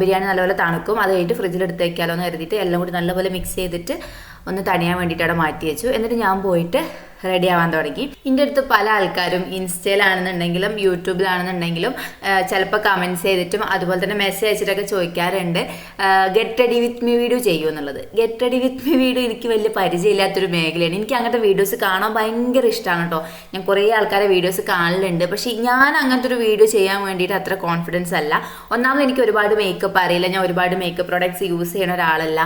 A: ബിരിയാണി നല്ലപോലെ തണുക്കും. അത് കഴിഞ്ഞിട്ട് ഫ്രിഡ്ജിൽ എടുത്ത് വെക്കാലോ എന്ന് കരുതിയിട്ട് എല്ലാം കൂടി നല്ലപോലെ മിക്സ് ചെയ്തിട്ട് ഒന്ന് തണിയാൻ വേണ്ടിയിട്ട് അവിടെ മാറ്റി വെച്ചു. എന്നിട്ട് ഞാൻ പോയിട്ട് റെഡി ആവാൻ തുടങ്ങി. എന്റെ അടുത്ത് പല ആൾക്കാരും ഇൻസ്റ്റയിലാണെന്നുണ്ടെങ്കിലും യൂട്യൂബിലാണെന്നുണ്ടെങ്കിലും ചിലപ്പോൾ കമൻസ് ചെയ്തിട്ടും അതുപോലെ തന്നെ മെസ്സേജ് അയച്ചിട്ടൊക്കെ ചോദിക്കാറുണ്ട്. Get ready with me video ചെയ്യൂ എന്നുള്ളത്. Get ready with me video എനിക്ക് വലിയ പരിചയമില്ലാത്തൊരു മേഖലയാണ്. എനിക്ക് അങ്ങനത്തെ വീഡിയോസ് കാണാൻ ഭയങ്കര ഇഷ്ടമാണ് കേട്ടോ ഞാൻ കുറേ ആൾക്കാരെ വീഡിയോസ് കാണലുണ്ട്. പക്ഷേ ഞാൻ അങ്ങനത്തെ ഒരു വീഡിയോ ചെയ്യാൻ വേണ്ടിയിട്ട് അത്ര കോൺഫിഡൻസ് അല്ല. ഒന്നാമത് എനിക്ക് ഒരുപാട് മേക്കപ്പ് അറിയില്ല. ഞാൻ ഒരുപാട് മേക്കപ്പ് പ്രോഡക്ട്സ് യൂസ് ചെയ്യുന്ന ഒരാളല്ല.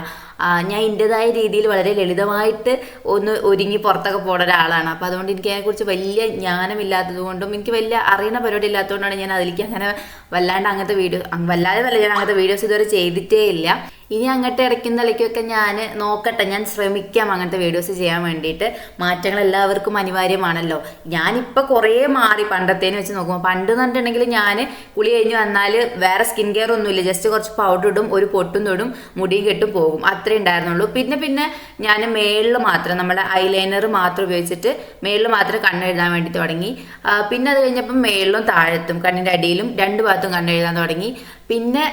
A: ഞാൻ എന്റെതായ രീതിയിൽ വളരെ ലളിതമായിട്ട് ഒന്ന് ഒരുങ്ങി പുറത്തൊക്കെ പോകുന്ന ഒരാളാണ്. അപ്പോൾ അതുകൊണ്ട് എനിക്ക് അതിനെക്കുറിച്ച് വലിയ ജ്ഞാനമില്ലാത്തത് കൊണ്ടും എനിക്ക് വലിയ അറിയുന്ന പരിപാടി ഇല്ലാത്തതുകൊണ്ടാണ് ഞാൻ അതിലേക്ക് അങ്ങനെ വല്ലാണ്ട് അങ്ങനത്തെ വീഡിയോ വല്ലാതെ നല്ല ഞാൻ അങ്ങനത്തെ വീഡിയോസ് ഇതുവരെ ചെയ്തിട്ടേ ഇല്ല. ഇനി അങ്ങോട്ട് ഇടയ്ക്കും ഇടയ്ക്കൊക്കെ ഞാൻ നോക്കട്ടെ. ഞാൻ ശ്രമിക്കാം അങ്ങനത്തെ വീഡിയോസ് ചെയ്യാൻ വേണ്ടിയിട്ട് മാറ്റങ്ങൾ എല്ലാവർക്കും അനിവാര്യമാണല്ലോ. ഞാനിപ്പോൾ കുറേ മാറി പണ്ടത്തേന് വെച്ച് നോക്കുമ്പോൾ പണ്ട് എന്ന് പറഞ്ഞിട്ടുണ്ടെങ്കിൽ ഞാൻ കുളി കഴിഞ്ഞ് വന്നാൽ വേറെ സ്കിൻ കെയർ ഒന്നുമില്ല. ജസ്റ്റ് കുറച്ച് പൗഡർ ഇടും ഒരു പൊട്ടും തൊടും മുടിയും കെട്ടും പോകും. അത്രേ ഉണ്ടായിരുന്നുള്ളൂ. പിന്നെ പിന്നെ ഞാൻ മേളിൽ മാത്രം നമ്മുടെ ഐലൈനർ മാത്രം ഉപയോഗിച്ചിട്ട് മേളിൽ മാത്രം കണ്ണെഴുതാൻ വേണ്ടി തുടങ്ങി. പിന്നെ അത് കഴിഞ്ഞപ്പം മേളിലും താഴത്തും കണ്ണിന്റെ അടിയിലും രണ്ട് ഭാഗത്തും കണ്ണെഴുതാൻ തുടങ്ങി. പിന്നെ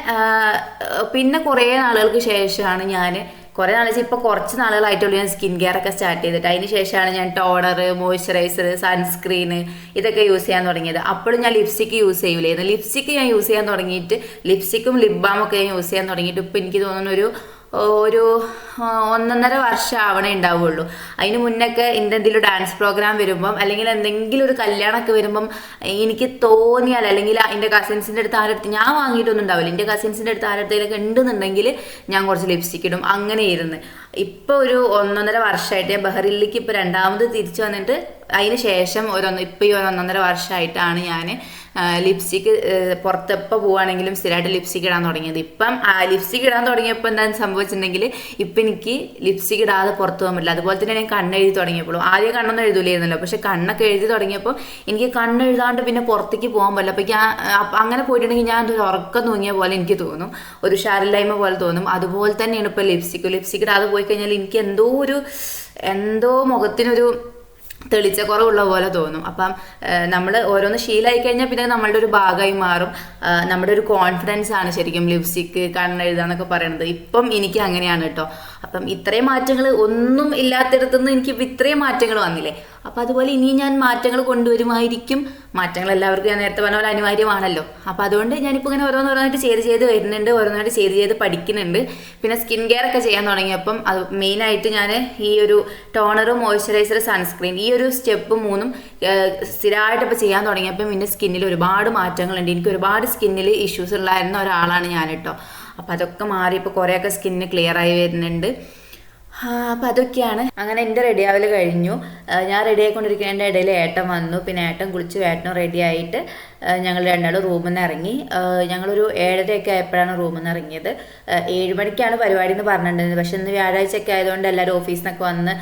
A: പിന്നെ കുറേ നാളുകൾക്ക് ശേഷമാണ് ഞാൻ കുറേ നാൾ ഇപ്പോൾ കുറച്ച് നാളുകളായിട്ടുള്ളൂ ഞാൻ സ്കിൻ കെയർ ഒക്കെ സ്റ്റാർട്ട് ചെയ്തിട്ട്. അതിന് ശേഷമാണ് ഞാൻ ടോണർ മോയ്സ്ചറൈസർ സൺസ്ക്രീന് ഇതൊക്കെ യൂസ് ചെയ്യാൻ തുടങ്ങിയത്. അപ്പോഴും ഞാൻ ലിപ്സ്റ്റിക്ക് യൂസ് ചെയ്യൂലായിരുന്നു. ലിപ്സ്റ്റിക്ക് ഞാൻ യൂസ് ചെയ്യാൻ തുടങ്ങിയിട്ട് ലിപ്സ്റ്റിക്കും ലിപ് ബാമൊക്കെ ഞാൻ യൂസ് ചെയ്യാൻ തുടങ്ങിയിട്ട് ഇപ്പോൾ എനിക്ക് തോന്നുന്നു ഒരു ഒന്നൊന്നര വർഷം ആവണേ ഉണ്ടാവുള്ളൂ. അതിന് മുന്നൊക്കെ എന്റെ എന്തെങ്കിലും ഡാൻസ് പ്രോഗ്രാം വരുമ്പം അല്ലെങ്കിൽ എന്തെങ്കിലും ഒരു കല്യാണമൊക്കെ വരുമ്പം എനിക്ക് തോന്നിയാൽ അല്ലെങ്കിൽ എന്റെ കസിൻസിന്റെ അടുത്ത് ആരടുത്ത് ഞാൻ വാങ്ങിയിട്ടൊന്നും ഉണ്ടാവില്ല. എന്റെ കസിൻസിന്റെ അടുത്ത് ആരടുത്തേലൊക്കെ ഉണ്ടെന്നുണ്ടെങ്കിൽ ഞാൻ കുറച്ച് ലിപ്സ്റ്റിക് ഇടും. അങ്ങനെ ഇരുന്ന് ഇപ്പോൾ ഒരു ഒന്നൊന്നര വർഷമായിട്ട് ഞാൻ ബഹറിലേക്ക് ഇപ്പോൾ രണ്ടാമത് തിരിച്ചു വന്നിട്ട് അതിന് ശേഷം ഒരു ഇപ്പം ഈ ഒരു ഒന്നൊന്നര വർഷമായിട്ടാണ് ഞാൻ ലിപ്സ്റ്റിക്ക് പുറത്തെപ്പോൾ പോവുകയാണെങ്കിലും സ്ഥിരമായിട്ട് ലിപ്സ്റ്റിക്ക് ഇടാൻ തുടങ്ങിയത്. ഇപ്പം ലിപ്സ്റ്റിക്ക് ഇടാൻ തുടങ്ങിയപ്പോൾ എന്താണെന്ന് സംഭവിച്ചിട്ടുണ്ടെങ്കിൽ ഇപ്പം എനിക്ക് ലിപ്സ്റ്റിക്ക് ഇടാതെ പുറത്ത് പോകാൻ പറ്റില്ല. അതുപോലെ തന്നെ ഞാൻ കണ്ണെഴുതി തുടങ്ങിയപ്പോഴും. ആദ്യം കണ്ണൊന്നും എഴുതൂലായിരുന്നല്ലോ പക്ഷെ കണ്ണൊക്കെ എഴുതി തുടങ്ങിയപ്പോൾ എനിക്ക് കണ്ണെഴുതാണ്ട് പിന്നെ പുറത്തേക്ക് പോകാൻ പറ്റില്ല. അപ്പോൾ ഞാൻ അങ്ങനെ പോയിട്ടുണ്ടെങ്കിൽ ഞാൻ ഒരു ഉറക്കം തൂങ്ങിയ പോലെ എനിക്ക് തോന്നും. ഒരു ഷാരില്ലായ്മ പോലെ തോന്നും. അതുപോലെ തന്നെയാണ് ഇപ്പോൾ ലിപ്സ്റ്റിക്ക് ലിപ്സ്റ്റിക്ക് ഇടാതെ പോയി കഴിഞ്ഞാൽ എനിക്ക് എന്തോ ഒരു എന്തോ മുഖത്തിനൊരു തെളിച്ചക്കുറവുള്ള പോലെ തോന്നും. അപ്പം നമ്മൾ ഓരോന്ന് ശീലമായി കഴിഞ്ഞാൽ പിന്നെ നമ്മളുടെ ഒരു ഭാഗമായി മാറും. നമ്മുടെ ഒരു കോൺഫിഡൻസ് ആണ് ശരിക്കും ലിപ്സ്റ്റിക്ക് കണ്ണെഴുതാന്നൊക്കെ പറയണത്. ഇപ്പം എനിക്ക് അങ്ങനെയാണ് കേട്ടോ. അപ്പം ഇത്രയും മാറ്റങ്ങൾ ഒന്നും ഇല്ലാത്തിടത്തുനിന്ന് എനിക്ക് ഇത്രയും മാറ്റങ്ങൾ വന്നില്ലേ? അപ്പം അതുപോലെ ഇനി ഞാൻ മാറ്റങ്ങൾ കൊണ്ടുവരുമായിരിക്കും. മാറ്റങ്ങൾ എല്ലാവർക്കും ഞാൻ നേരത്തെ പറഞ്ഞ പോലെ അനിവാര്യമാണല്ലോ. അപ്പം അതുകൊണ്ട് ഞാനിപ്പോൾ ഇങ്ങനെ ഓരോന്ന് ഓരോന്നായിട്ട് ചെയ്ത് ചെയ്ത് വരുന്നുണ്ട് ഓരോന്നായിട്ട് ചെയ്ത് ചെയ്ത് പഠിക്കുന്നുണ്ട്. പിന്നെ സ്കിൻ കെയർ ഒക്കെ ചെയ്യാൻ തുടങ്ങിയപ്പം അത് മെയിനായിട്ട് ഞാൻ ഈ ഒരു ടോണറും മോയ്സ്ചറൈസർ സൺസ്ക്രീൻ ഈ ഒരു സ്റ്റെപ്പ് മൂന്നും സ്ഥിരമായിട്ട് ഇപ്പോൾ ചെയ്യാൻ തുടങ്ങിയപ്പം എന്റെ സ്കിന്നിൽ ഒരുപാട് മാറ്റങ്ങളുണ്ട്. എനിക്ക് ഒരുപാട് സ്കിന്നിൽ ഇഷ്യൂസ് ഉള്ളായിരുന്ന ഒരാളാണ് ഞാൻ കേട്ടോ അപ്പം അതൊക്കെ മാറി ഇപ്പോൾ കുറേയൊക്കെ സ്കിന്ന് ക്ലിയർ ആയി വരുന്നുണ്ട്. അപ്പം അതൊക്കെയാണ്. അങ്ങനെ എന്റെ ആവൽ കഴിഞ്ഞു. ഞാൻ റെഡി ആയിക്കൊണ്ടിരിക്കുന്നതിന്റെ ഇടയിൽ ഏട്ടൻ വന്നു. പിന്നെ ഏട്ടൻ കുളിച്ച് ഏട്ടനും റെഡി ആയിട്ട് ഞങ്ങൾ രണ്ടാളും റൂമിൽ നിന്ന് ഇറങ്ങി. ഞങ്ങളൊരു ഏഴരയൊക്കെ ആയപ്പോഴാണ് റൂമിൽ നിന്ന് ഇറങ്ങിയത്. ഏഴുമണിക്കാണ് ഏഴ് മണിക്കാണ് പരിപാടി എന്ന് പറഞ്ഞിട്ടുണ്ടായിരുന്നത്. പക്ഷെ ഇന്ന് വ്യാഴാഴ്ചയൊക്കെ ആയതുകൊണ്ട് എല്ലാവരും ഓഫീസിൽ നിന്നൊക്കെ വന്ന്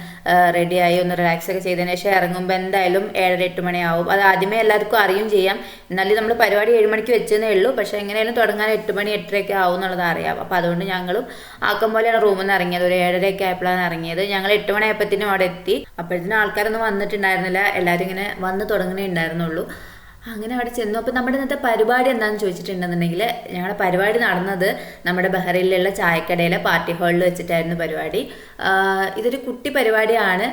A: റെഡിയായി ഒന്ന് റിലാക്സ് ഒക്കെ ചെയ്തതിന് ശേഷം ഇറങ്ങുമ്പോൾ എന്തായാലും ഏഴര എട്ട് മണിയാവും. അത് ആദ്യമേ എല്ലാവർക്കും അറിയും ചെയ്യാം. എന്നാലും നമ്മൾ പരിപാടി ഏഴ് മണിക്ക് വെച്ചതേ ഉള്ളൂ. പക്ഷേ എങ്ങനെയാലും തുടങ്ങാൻ എട്ട് മണി എട്ടരയൊക്കെ ആവും എന്നുള്ളത് അറിയാം. അപ്പോൾ അതുകൊണ്ട് ഞങ്ങളും ആക്കം പോലെയാണ് റൂമിൽ നിന്ന് ഇറങ്ങിയത്. ഒരു ഏഴരയൊക്കെ ആയപ്പോഴാണ് ഇറങ്ങിയത്. ഞങ്ങൾ എട്ട് മണിയായപ്പോഴത്തേനും അവിടെ എത്തി. അപ്പോഴത്തേനും ആൾക്കാരൊന്നും വന്നിട്ടുണ്ടായിരുന്നില്ല. എല്ലാവരും ഇങ്ങനെ വന്ന് തുടങ്ങണേ ഉണ്ടായിരുന്നുള്ളൂ. അങ്ങനെ അവിടെ ചെന്നു. അപ്പോൾ നമ്മുടെ ഇന്നത്തെ പരിപാടി എന്താണെന്ന് ചോദിച്ചിട്ടുണ്ടെന്നുണ്ടെങ്കിൽ ഞങ്ങളുടെ പരിപാടി നടന്നത് നമ്മുടെ ബഹ്റൈനിലുള്ള ചായക്കടയിലെ പാർട്ടി ഹാളിൽ വെച്ചിട്ടായിരുന്നു പരിപാടി. ഇതൊരു കുട്ടി പരിപാടിയാണ്.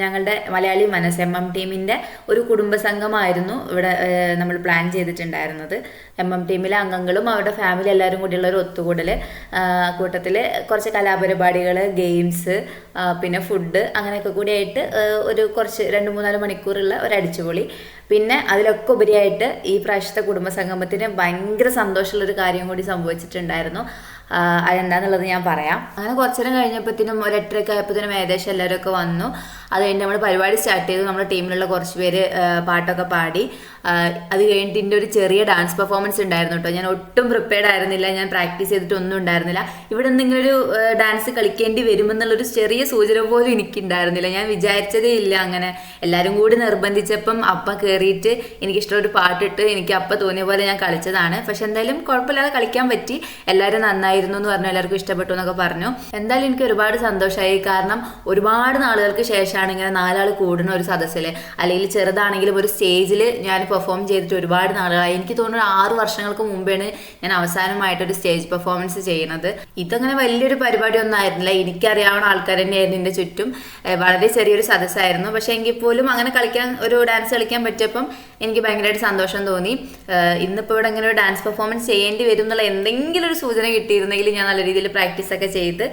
A: ഞങ്ങളുടെ മലയാളി മനസ്സ് എം ടീമിന്റെ ഒരു കുടുംബ സംഘമായിരുന്നു ഇവിടെ നമ്മൾ പ്ലാൻ ചെയ്തിട്ടുണ്ടായിരുന്നത്. എം എം ടീമിലെ അംഗങ്ങളും അവരുടെ ഫാമിലി എല്ലാവരും കൂടിയുള്ള ഒരു ഒത്തുകൂടൽ കൂട്ടത്തിൽ കുറച്ച് കലാപരിപാടികൾ ഗെയിംസ് പിന്നെ ഫുഡ് അങ്ങനെയൊക്കെ കൂടിയായിട്ട് ഒരു കുറച്ച് രണ്ട് മൂന്നാൽ മണിക്കൂറുള്ള ഒരു അടിച്ചുപൊളി. പിന്നെ അതിലൊക്കെ ഉപരിയായിട്ട് ഈ പ്രാവശ്യത്തെ കുടുംബസംഗമത്തിന് ഭയങ്കര സന്തോഷമുള്ളൊരു കാര്യം കൂടി സംഭവിച്ചിട്ടുണ്ടായിരുന്നു. അതെന്താന്നുള്ളത് ഞാൻ പറയാം. അങ്ങനെ കുറച്ചേരം കഴിഞ്ഞപ്പോഴത്തേനും ഒരു എട്ടരയൊക്കെ ആയപ്പോഴത്തേനും ഏകദേശം എല്ലാവരും ഒക്കെ വന്നു. അത് കഴിഞ്ഞ് നമ്മൾ പരിപാടി സ്റ്റാർട്ട് ചെയ്തു. നമ്മുടെ ടീമിലുള്ള കുറച്ച് പേര് പാട്ടൊക്കെ പാടി. അത് കഴിഞ്ഞിട്ട് എന്റെ ഒരു ചെറിയ ഡാൻസ് പെർഫോമൻസ് ഉണ്ടായിരുന്നു കേട്ടോ ഞാൻ ഒട്ടും പ്രിപ്പയർഡ് ആയിരുന്നില്ല. ഞാൻ പ്രാക്ടീസ് ചെയ്തിട്ടൊന്നും ഉണ്ടായിരുന്നില്ല. ഇവിടെ എന്തെങ്കിലും ഒരു ഡാൻസ് കളിക്കേണ്ടി വരുമെന്നുള്ളൊരു ചെറിയ സൂചന പോലും എനിക്കുണ്ടായിരുന്നില്ല. ഞാൻ വിചാരിച്ചതേ ഇല്ല അങ്ങനെ. എല്ലാവരും കൂടി നിർബന്ധിച്ചപ്പം അപ്പം കയറിയിട്ട് എനിക്കിഷ്ടമുള്ള ഒരു പാട്ടിട്ട് എനിക്ക് അപ്പ തോന്നിയ പോലെ ഞാൻ കളിച്ചതാണ്. പക്ഷെ എന്തായാലും കുഴപ്പമില്ലാതെ കളിക്കാൻ പറ്റി. എല്ലാവരും നന്നായിരുന്നു എന്ന് പറഞ്ഞു. എല്ലാവർക്കും ഇഷ്ടപ്പെട്ടു എന്നൊക്കെ പറഞ്ഞു. എന്തായാലും എനിക്ക് ഒരുപാട് സന്തോഷമായി കാരണം ഒരുപാട് നാളുകൾക്ക് ശേഷമാണ് ഇങ്ങനെ നാലാൾ കൂടുന്ന ഒരു സദസ്സിൽ അല്ലെങ്കിൽ ചെറുതാണെങ്കിലും ഒരു സ്റ്റേജിൽ ഞാൻ പെർഫോം ചെയ്തിട്ട് ഒരുപാട് നാളുകളായി. എനിക്ക് തോന്നുന്നു ആറ് വർഷങ്ങൾക്ക് മുമ്പാണ് ഞാൻ അവസാനമായിട്ട് ഒരു സ്റ്റേജ് പെർഫോമൻസ് ചെയ്യുന്നത് ഇതങ്ങനെ വലിയൊരു പരിപാടി ഒന്നും ആയിരുന്നില്ല എനിക്കറിയാവുന്ന ആൾക്കാർ തന്നെയായിരുന്നു എന്റെ ചുറ്റും വളരെ ചെറിയൊരു സദസ്സായിരുന്നു. പക്ഷേ എങ്കിൽ പോലും അങ്ങനെ കളിക്കാൻ ഒരു ഡാൻസ് കളിക്കാൻ പറ്റിയപ്പം എനിക്ക് ഭയങ്കരമായിട്ട് സന്തോഷം തോന്നി. ഇന്നിപ്പോൾ ഇവിടെ ഇങ്ങനെ ഒരു ഡാൻസ് പെർഫോമൻസ് ചെയ്യേണ്ടി വരും എന്നുള്ള എന്തെങ്കിലും ഒരു സൂചന കിട്ടിയിരുന്നെങ്കിൽ ഞാൻ നല്ല രീതിയിൽ പ്രാക്ടീസ് ഒക്കെ ചെയ്ത്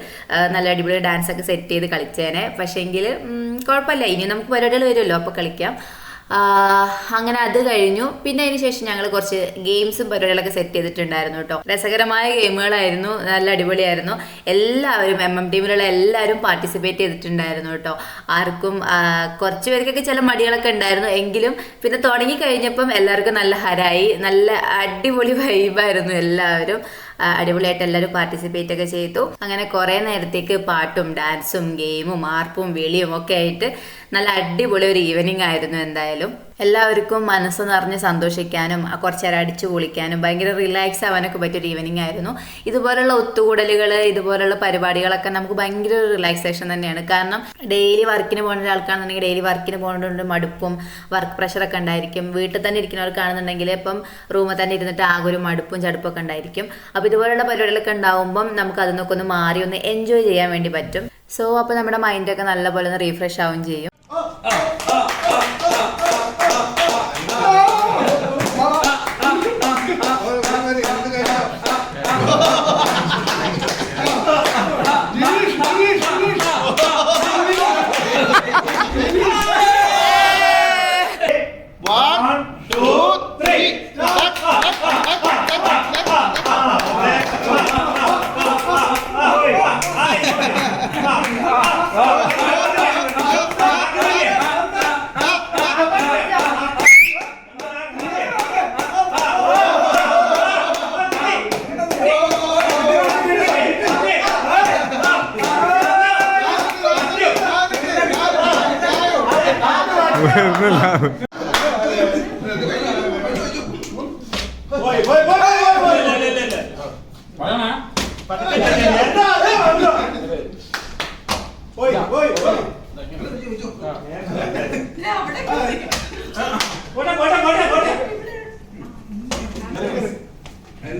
A: നല്ല അടിപൊളി ഡാൻസ് ഒക്കെ സെറ്റ് ചെയ്ത് കളിച്ചേനെ. പക്ഷേങ്കിൽ കുഴപ്പമില്ല. ഇനി നമുക്ക് പരിപാടികൾ വരുമല്ലോ. അപ്പോൾ കളിക്കാം. അങ്ങനെ അത് കഴിഞ്ഞു. പിന്നെ അതിന് ശേഷം ഞങ്ങൾ കുറച്ച് ഗെയിംസും പരിപാടികളൊക്കെ സെറ്റ് ചെയ്തിട്ടുണ്ടായിരുന്നു കേട്ടോ. രസകരമായ ഗെയിമുകളായിരുന്നു. നല്ല അടിപൊളിയായിരുന്നു. എല്ലാവരും എം എം ടീമിലുള്ള എല്ലാവരും പാർട്ടിസിപ്പേറ്റ് ചെയ്തിട്ടുണ്ടായിരുന്നു കേട്ടോ. ആർക്കും കുറച്ച് പേർക്കൊക്കെ ചില മടികളൊക്കെ ഉണ്ടായിരുന്നു. എങ്കിലും പിന്നെ തുടങ്ങി കഴിഞ്ഞപ്പം എല്ലാവർക്കും നല്ല ഹരായി. നല്ല അടിപൊളി വൈബായിരുന്നു എല്ലാവരും. അടിപൊളിയായിട്ട് എല്ലാവരും പാർട്ടിസിപ്പേറ്റ് ഒക്കെ ചെയ്തു. അങ്ങനെ കുറേ നേരത്തേക്ക് പാട്ടും ഡാൻസും ഗെയിമും ആർപ്പും വിളിയും ഒക്കെ ആയിട്ട് നല്ല അടിപൊളി ഒരു ഈവനിങ് ആയിരുന്നു എന്തായാലും. എല്ലാവർക്കും മനസ്സ് നിറഞ്ഞ് സന്തോഷിക്കാനും കുറച്ചേരം അടിച്ചു പൊളിക്കാനും ഭയങ്കര റിലാക്സ് ആവാനൊക്കെ പറ്റിയൊരു ഈവനിങ് ആയിരുന്നു. ഇതുപോലുള്ള ഒത്തുകൂടലുകൾ ഇതുപോലുള്ള പരിപാടികളൊക്കെ നമുക്ക് ഭയങ്കര ഒരു റിലാക്സേഷൻ തന്നെയാണ്. കാരണം ഡെയിലി വർക്കിന് പോകുന്ന ഒരാൾക്കാണെന്നുണ്ടെങ്കിൽ ഡെയിലി വർക്കിന് പോകുന്നതുകൊണ്ട് മടുപ്പും വർക്ക് പ്രഷറൊക്കെ ഉണ്ടായിരിക്കും. വീട്ടിൽ തന്നെ ഇരിക്കുന്നവർക്കാണെന്നുണ്ടെങ്കിൽ ഇപ്പം റൂമിൽ തന്നെ ഇരുന്നിട്ട് ആകെ ഒരു മടുപ്പും ചടുപ്പൊക്കെ ഉണ്ടായിരിക്കും. അപ്പോൾ ഇതുപോലുള്ള പരിപാടികളൊക്കെ ഉണ്ടാവുമ്പം നമുക്ക് അതിൽ നിന്നൊക്കെ ഒന്ന് മാറി ഒന്ന് എൻജോയ് ചെയ്യാൻ വേണ്ടി പറ്റും. സോ അപ്പോൾ നമ്മുടെ മൈൻഡൊക്കെ നല്ലപോലെ ഒന്ന് റീഫ്രഷ് ആവുകയും ചെയ്യും.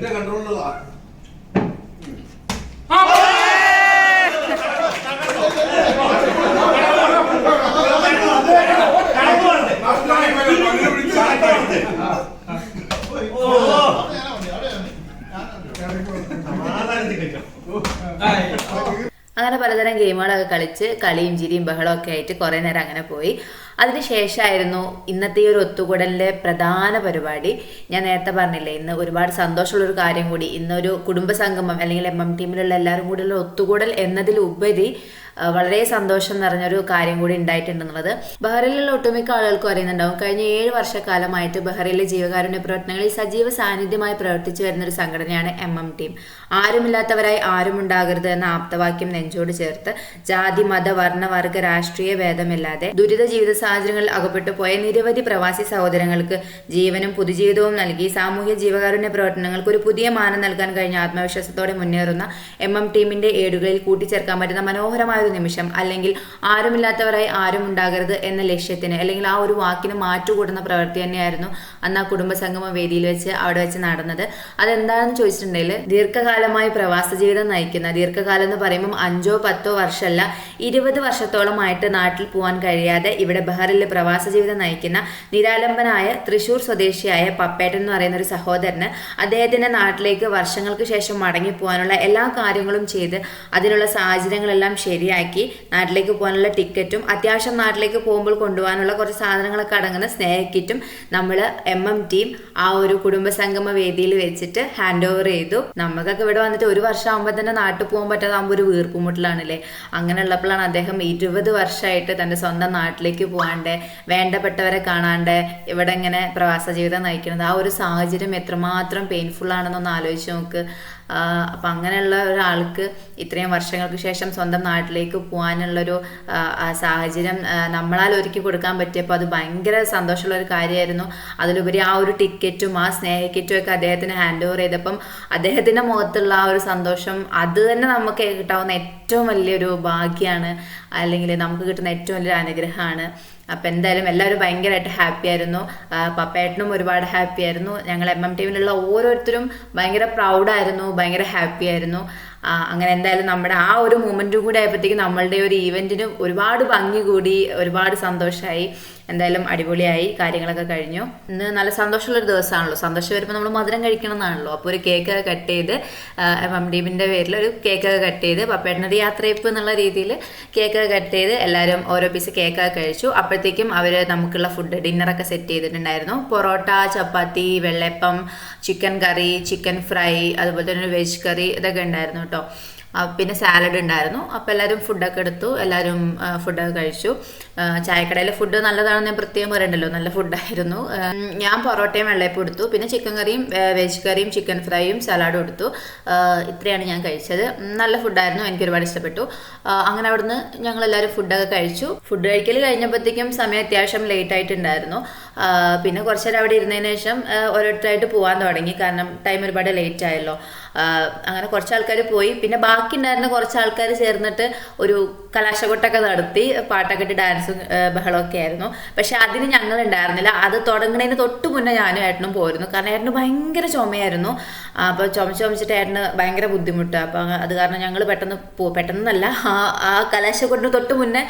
B: എന്റെ കൺട്രോളിലാ
C: കണക്ക് പറഞ്ഞേ കണക്ക് പറഞ്ഞേ ഓ സമാധാനത്തിൽ കഴിക്കാം
A: അങ്ങനെ പലതരം ഗെയിമുകളൊക്കെ കളിച്ച് കളിയും ചിരിയും ബഹളവും ഒക്കെ ആയിട്ട് കുറേ നേരം അങ്ങനെ പോയി അതിനുശേഷമായിരുന്നു ഇന്നത്തെ ഈ ഒരു ഒത്തുകൂടലിന്റെ പ്രധാന പരിപാടി ഞാൻ നേരത്തെ പറഞ്ഞില്ലേ ഇന്ന് ഒരുപാട് സന്തോഷമുള്ളൊരു കാര്യം കൂടി ഇന്നൊരു കുടുംബ സംഗമം അല്ലെങ്കിൽ എം എം ടീമിലുള്ള എല്ലാവരും കൂടിയുള്ള ഒത്തുകൂടൽ എന്നതിലുപരി വളരെ സന്തോഷം നിറഞ്ഞൊരു കാര്യം കൂടി ഉണ്ടായിട്ടുണ്ടെന്നുള്ളത്. ബഹ്റൈനിലുള്ള ഒട്ടുമിക്ക ആളുകൾക്കും അറിയുന്നുണ്ടാവും. കഴിഞ്ഞ ഏഴ് വർഷക്കാലമായിട്ട് ബഹ്റൈനിലെ ജീവകാരുണ്യ പ്രവർത്തനങ്ങളിൽ സജീവ സാന്നിധ്യമായി പ്രവർത്തിച്ചു വരുന്ന ഒരു സംഘടനയാണ് എം എം ടീം ആരുമില്ലാത്തവരായി ആരും ഉണ്ടാകരുത് എന്ന ആപ്തവാക്യം നെഞ്ചോട് ചേർത്ത് ജാതി മത വർണ വർഗ രാഷ്ട്രീയ ഭേദമില്ലാതെ ദുരിത ജീവിത സാഹചര്യങ്ങളിൽ അകപ്പെട്ടു പോയ നിരവധി പ്രവാസി സഹോദരങ്ങൾക്ക് ജീവനും പുതുജീവിതവും നൽകി സാമൂഹ്യ ജീവകാരുണ്യ പ്രവർത്തനങ്ങൾക്ക് ഒരു പുതിയ മാനം നൽകാൻ കഴിഞ്ഞ ആത്മവിശ്വാസത്തോടെ മുന്നേറുന്ന എം എം ടീമിന്റെ ഏടുകളിൽ കൂട്ടിച്ചേർക്കാൻ പറ്റുന്ന മനോഹരമായ ഒരു നിമിഷം. അല്ലെങ്കിൽ ആരുമില്ലാത്തവരായി ആരും ഉണ്ടാകരുത് എന്ന ലക്ഷ്യത്തിന് അല്ലെങ്കിൽ ആ ഒരു വാക്കിന് മാറ്റുകൂടുന്ന പ്രവൃത്തി തന്നെയായിരുന്നു അന്ന് ആ കുടുംബസംഗമ വേദിയിൽ വെച്ച് അവിടെ വെച്ച് നടന്നത്. അതെന്താണെന്ന് ചോദിച്ചിട്ടുണ്ടെങ്കിൽ ദീർഘകാലമായി പ്രവാസ ജീവിതം നയിക്കുന്ന ദീർഘകാലം എന്ന് പറയുമ്പോൾ അഞ്ചോ പത്തോ വർഷമല്ല ഇരുപത് വർഷത്തോളമായിട്ട് നാട്ടിൽ പോകാൻ കഴിയാതെ ഇവിടെ ബഹറിൽ പ്രവാസ ജീവിതം നയിക്കുന്ന നിരാലംബനായ തൃശൂർ സ്വദേശിയായ പപ്പേട്ടൻ എന്ന് പറയുന്ന ഒരു സഹോദരന് അദ്ദേഹത്തിന്റെ നാട്ടിലേക്ക് വർഷങ്ങൾക്ക് ശേഷം മടങ്ങി പോകാനുള്ള എല്ലാ കാര്യങ്ങളും ചെയ്ത് അതിനുള്ള സാഹചര്യങ്ങളെല്ലാം ശരിയാക്കി നാട്ടിലേക്ക് പോകാനുള്ള ടിക്കറ്റും അത്യാവശ്യം നാട്ടിലേക്ക് പോകുമ്പോൾ കൊണ്ടുപോകാനുള്ള കുറച്ച് സാധനങ്ങളൊക്കെ അടങ്ങുന്ന സ്നേഹ കിറ്റും നമ്മൾ എം എം ടീം ആ ഒരു കുടുംബസംഗമ വേദിയിൽ വെച്ചിട്ട് ഹാൻഡ് ഓവർ ചെയ്തു. നമുക്കൊക്കെ ഇവിടെ വന്നിട്ട് ഒരു വർഷം ആകുമ്പോൾ തന്നെ നാട്ടിൽ പോകാൻ പറ്റാതാകുമ്പോൾ ഒരു വീർപ്പുമുട്ടലാണല്ലേ? അങ്ങനെ ഉള്ളപ്പോഴാണ് അദ്ദേഹം ഇരുപത് വർഷമായിട്ട് തന്റെ സ്വന്തം നാട്ടിലേക്ക് പോകാണ്ട് വേണ്ടപ്പെട്ടവരെ കാണാണ്ട് ഇവിടെ ഇങ്ങനെ പ്രവാസ ജീവിതം നയിക്കുന്നത്. ആ ഒരു സാഹചര്യം എത്രമാത്രം പെയിൻഫുൾ ആണെന്നൊന്ന് ആലോചിച്ച് നോക്ക്. അപ്പം അങ്ങനെയുള്ള ഒരാൾക്ക് ഇത്രയും വർഷങ്ങൾക്ക് ശേഷം സ്വന്തം നാട്ടിലേക്ക് പോകാനുള്ളൊരു സാഹചര്യം നമ്മളാൽ ഒരുക്കി കൊടുക്കാൻ പറ്റിയപ്പോൾ അത് ഭയങ്കര സന്തോഷമുള്ള ഒരു കാര്യമായിരുന്നു. അതിലുപരി ആ ഒരു ടിക്കറ്റും ആ സ്നേഹക്കിറ്റും ഒക്കെ അദ്ദേഹത്തിന് ഹാൻഡ് ഓവർ ചെയ്തപ്പം അദ്ദേഹത്തിന്റെ മുഖത്തുള്ള ആ ഒരു സന്തോഷം അത് തന്നെ നമുക്ക് കിട്ടാവുന്ന ഏറ്റവും വലിയൊരു ഭാഗ്യമാണ് അല്ലെങ്കിൽ നമുക്ക് കിട്ടുന്ന ഏറ്റവും വലിയൊരു അനുഗ്രഹമാണ്. അപ്പം എന്തായാലും എല്ലാവരും ഭയങ്കരമായിട്ട് ഹാപ്പി ആയിരുന്നു. പപ്പേട്ടനും ഒരുപാട് ഹാപ്പി ആയിരുന്നു. ഞങ്ങൾ എം എം ടീമിലുള്ള ഓരോരുത്തരും ഭയങ്കര പ്രൗഡായിരുന്നു ഭയങ്കര ഹാപ്പി ആയിരുന്നു. അങ്ങനെ എന്തായാലും നമ്മുടെ ആ ഒരു മൊമെന്റും കൂടി ആയപ്പോഴത്തേക്കും നമ്മളുടെ ഒരു ഈവെന്റിന് ഒരുപാട് ഭംഗി കൂടി ഒരുപാട് സന്തോഷമായി എന്തായാലും അടിപൊളിയായി കാര്യങ്ങളൊക്കെ കഴിഞ്ഞു. ഇന്ന് നല്ല സന്തോഷമുള്ള ഒരു ദിവസമാണല്ലോ. സന്തോഷം വരുമ്പോൾ നമ്മൾ മധുരം കഴിക്കണം എന്നാണല്ലോ അപ്പോൾ ഒരു കേക്ക് കട്ട് ചെയ്ത് ടീമിന്റെ പേരിൽ ഒരു കേക്ക് കട്ട് ചെയ്ത് പപ്പേട്ടനൊരു യാത്രയപ്പ് എന്നുള്ള രീതിയിൽ കേക്ക് കട്ട് ചെയ്ത് എല്ലാവരും ഓരോ പീസ് കേക്കൊക്കെ കഴിച്ചു. അപ്പോഴത്തേക്കും അവർ നമുക്കുള്ള ഫുഡ് ഡിന്നറൊക്കെ സെറ്റ് ചെയ്തിട്ടുണ്ടായിരുന്നു. Parotta chapati vellayappam chicken curry chicken fry അതുപോലെ തന്നെ വെജ് കറി ഇതൊക്കെ ഉണ്ടായിരുന്നു കേട്ടോ. പിന്നെ സാലഡ് ഉണ്ടായിരുന്നു. അപ്പോൾ എല്ലാവരും ഫുഡൊക്കെ എടുത്തു. എല്ലാവരും ഫുഡൊക്കെ കഴിച്ചു. ചായക്കടയിലെ ഫുഡ് നല്ലതാണെന്ന് ഞാൻ പ്രത്യേകം പറയണ്ടല്ലോ. നല്ല ഫുഡായിരുന്നു ഞാൻ പൊറോട്ടയും വെള്ളയപ്പം എടുത്തു. പിന്നെ ചിക്കൻ കറിയും വെജ് കറിയും ചിക്കൻ ഫ്രൈയും സലാഡും എടുത്തു. ഇത്രയാണ് ഞാൻ കഴിച്ചത്. നല്ല ഫുഡായിരുന്നു എനിക്ക് ഒരുപാട് ഇഷ്ടപ്പെട്ടു. അങ്ങനെ അവിടുന്ന് ഞങ്ങൾ എല്ലാവരും ഫുഡൊക്കെ കഴിച്ചു. ഫുഡ് കഴിക്കൽ കഴിഞ്ഞപ്പോഴത്തേക്കും സമയം അത്യാവശ്യം ലേറ്റ് ആയിട്ടുണ്ടായിരുന്നു. പിന്നെ കുറച്ചേരം അവിടെ ഇരുന്നതിന് ശേഷം ഓരോരുത്തരായിട്ട് പോകാൻ തുടങ്ങി. കാരണം ടൈം ഒരുപാട് ലേറ്റ് ആയല്ലോ. അങ്ങനെ കുറച്ച് ആൾക്കാർ പോയി. പിന്നെ ബാക്കി ഉണ്ടായിരുന്ന കുറച്ച് ആൾക്കാർ ചേർന്നിട്ട് ഒരു കലാശകൊട്ടൊക്കെ നടത്തി പാട്ടൊക്കെ ഇട്ട് ഡാൻസും ബഹളമൊക്കെ ആയിരുന്നു. പക്ഷെ അതിന് ഞങ്ങൾ ഉണ്ടായിരുന്നില്ല അത് തുടങ്ങുന്നതിന് തൊട്ട് മുന്നേ ഞാനും ഏട്ടനും പോയിരുന്നു. കാരണം ഏട്ടന് ഭയങ്കര ചുമയായിരുന്നു. അപ്പോൾ ചുമ ചുമച്ചിട്ട് ഏട്ടന് ഭയങ്കര ബുദ്ധിമുട്ട്. അപ്പോൾ അത് കാരണം ഞങ്ങൾ പെട്ടെന്ന് പോ പെട്ടെന്നല്ല ആ ആ കലാശക്കൊട്ടിന് തൊട്ട് മുന്നേ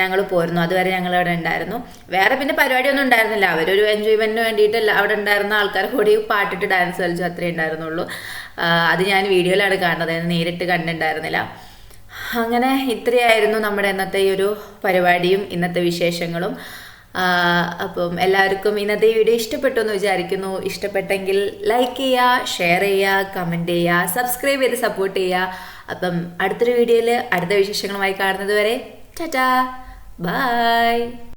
A: ഞങ്ങൾ പോയിരുന്നു അതുവരെ ഞങ്ങൾ അവിടെ ഉണ്ടായിരുന്നു. വേറെ പിന്നെ പരിപാടിയൊന്നും ഉണ്ടായിരുന്നില്ല. അവരൊരു എൻജോയ്മെന്റിന് വേണ്ടിയിട്ടല്ല അവിടെ ഉണ്ടായിരുന്ന ആൾക്കാർ കൂടി പാട്ടിട്ട് ഡാൻസ് കളിച്ചു അത്രേ ഉണ്ടായിരുന്നുള്ളൂ. അത് ഞാൻ വീഡിയോയിലാണ് കാണുന്നത്. നേരിട്ട് കണ്ടിട്ടുണ്ടായിരുന്നില്ല. അങ്ങനെ ഇത്രയായിരുന്നു നമ്മുടെ ഇന്നത്തെ ഈ ഒരു പരിപാടിയും ഇന്നത്തെ വിശേഷങ്ങളും. അപ്പം എല്ലാവർക്കും ഇന്നത്തെ ഈ വീഡിയോ ഇഷ്ടപ്പെട്ടു എന്ന് വിചാരിക്കുന്നു. ഇഷ്ടപ്പെട്ടെങ്കിൽ ലൈക്ക് ചെയ്യുക ഷെയർ ചെയ്യുക കമന്റ് ചെയ്യുക സബ്സ്ക്രൈബ് ചെയ്ത് സപ്പോർട്ട് ചെയ്യുക. അപ്പം അടുത്തൊരു വീഡിയോയിൽ അടുത്ത വിശേഷങ്ങളുമായി കാണുന്നത് വരെ ടാറ്റാ ബൈ